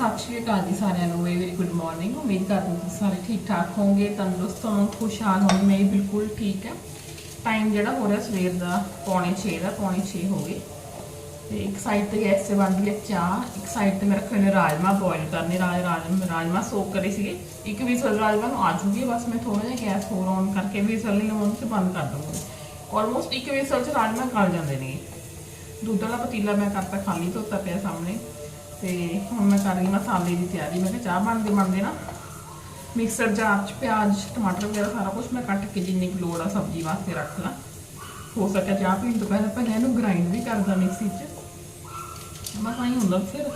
ਸਤਿ ਸ਼੍ਰੀ ਅਕਾਲ ਜੀ ਸਾਰਿਆਂ ਨੂੰ ਵੈਰੀ ਗੁੱਡ ਮਾਰਨਿੰਗ ਉਮੀਦ ਕਰਦੀ ਹਾਂ ਸਾਰੇ ਠੀਕ ਠਾਕ ਹੋਵੋਗੇ, ਤੰਦਰੁਸਤ ਹੋਵੋਗੇ, ਖੁਸ਼ਹਾਲ ਹੋਵੋਗੇ, ਮੈਂ ਵੀ ਬਿਲਕੁਲ ਠੀਕ ਹੈ। ਟਾਈਮ ਜਿਹੜਾ ਹੋ ਰਿਹਾ ਸਵੇਰ ਦਾ ਪੌਣੇ 6 ਦਾ, ਪੌਣੇ 6 ਹੋ ਗਏ। ਤੇ ਇੱਕ ਸਾਈਡ ਤੇ ਗੈਸ ਤੇ ਬਣ ਰਹੀ ਚਾਹ, ਇੱਕ ਸਾਈਡ ਤੇ ਮੈਂ ਰੱਖੇ ਨੇ ਰਾਜਮਾ ਬੋਇਲ ਕਰਨੇ ਰਾਜ ਰਾਜ ਰਾਜਮਾ ਸੋਕ ਕਰੇ ਸੀਗੇ। ਇੱਕ ਵੀ ਸਲ ਰਾਜਮਾ ਨੂੰ ਆ ਜੂਗੀ, ਬਸ ਮੈਂ ਥੋੜਾ ਜਿਹਾ ਗੈਸ ਹੋਰ ਔਨ ਕਰਕੇ ਵੀ ਸਲ ਨਹੀਂ ਲਵਾਉਣ ਤੇ ਬੰਦ ਕਰ ਦੂੰਗੀ ਆਲਮੋਸਟ ਇੱਕ ਵੀ ਚ ਰਾਜਮਾ ਗਲ ਜਾਂਦੇ ਨੇ ਦੁੱਧ ਵਾਲਾ ਪਤੀਲਾ ਮੈਂ ਕਰਤਾ ਖਾਲੀ ਧੋਤਾ ਪਿਆ ਸਾਹਮਣੇ। ਤੇ ਹੁਣ ਮੈਂ ਕਰ ਰਹੀ ਮਸਾਲੇ ਦੀ ਤਿਆਰੀ। ਮੈਂ ਕਿਹਾ ਚਾਹ ਬਣਦੇ ਬਣਦੇ ਨਾ ਮਿਕਸਰ ਜਾਰ ਚ ਪਿਆਜ਼, ਟਮਾਟਰ ਵਗੈਰਾ ਸਾਰਾ ਕੁਝ ਮੈਂ ਕੱਟ ਕੇ ਜਿੰਨੀ ਕੁ ਲੋੜ ਆ ਸਬਜ਼ੀ ਵਾਸਤੇ ਰੱਖ ਲਾਂ। ਹੋ ਸਕਿਆ ਚਾਹ ਪੀਣ ਤੋਂ ਪਹਿਲਾਂ ਪਹਿਲਾਂ ਇਹਨੂੰ ਗ੍ਰਾਈਂਡ ਵੀ ਕਰਦਾ ਮਿਕਸੀ 'ਚ ਬਸ ਆਈ ਹੁੰਦਾ ਫਿਰ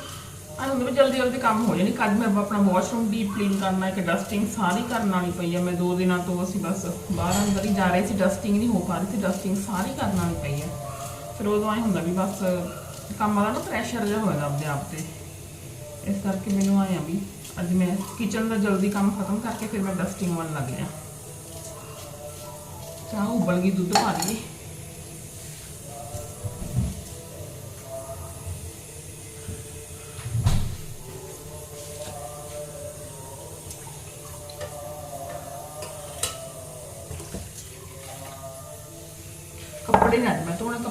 ਆਈ ਹੁੰਦਾ ਵੀ ਜਲਦੀ ਜਲਦੀ ਕੰਮ ਹੋ ਜਾਣੀ। ਕੱਲ ਮੈਂ ਆਪਣਾ ਵਾਸ਼ਰੂਮ ਡੀਪ ਕਲੀਨ ਕਰਨਾ, ਇੱਕ ਡਸਟਿੰਗ ਸਾਰੀ ਕਰਨ ਵਾਲੀ ਪਈ ਆ। ਮੈਂ ਦੋ ਦਿਨਾਂ ਤੋਂ ਅਸੀਂ ਬਸ ਬਾਹਰ ਅੰਦਰ ਹੀ ਜਾ ਰਹੇ ਸੀ ਡਸਟਿੰਗ ਨਹੀਂ ਹੋ ਪਾ ਰਹੀ ਸੀ ਡਸਟਿੰਗ ਸਾਰੀ ਕਰਨ ਵਾਲੀ ਪਈ ਆ। ਫਿਰ ਉਦੋਂ ਆਏ ਹੁੰਦਾ ਵੀ ਬਸ ਕੰਮ ਵਾਲਾ ਨਾ ਪ੍ਰੈਸ਼ਰ ਜਿਹਾ ਹੋਏਗਾ ਆਪਣੇ ਆਪ ਤੇ। ਇਸ ਕਰਕੇ ਮੈਨੂੰ ਆਇਆ ਵੀ ਅੱਜ ਮੈਂ ਕਿਚਨ ਦਾ ਜਲਦੀ ਕੰਮ ਖਤਮ ਕਰਕੇ ਫਿਰ ਮੈਂ ਡਸਟਿੰਗ ਵੱਲ ਲੱਗ ਗਿਆ। ਚਾਹ ਉਬਲ ਗਈ, ਦੁੱਧ ਪਾ ਲਈ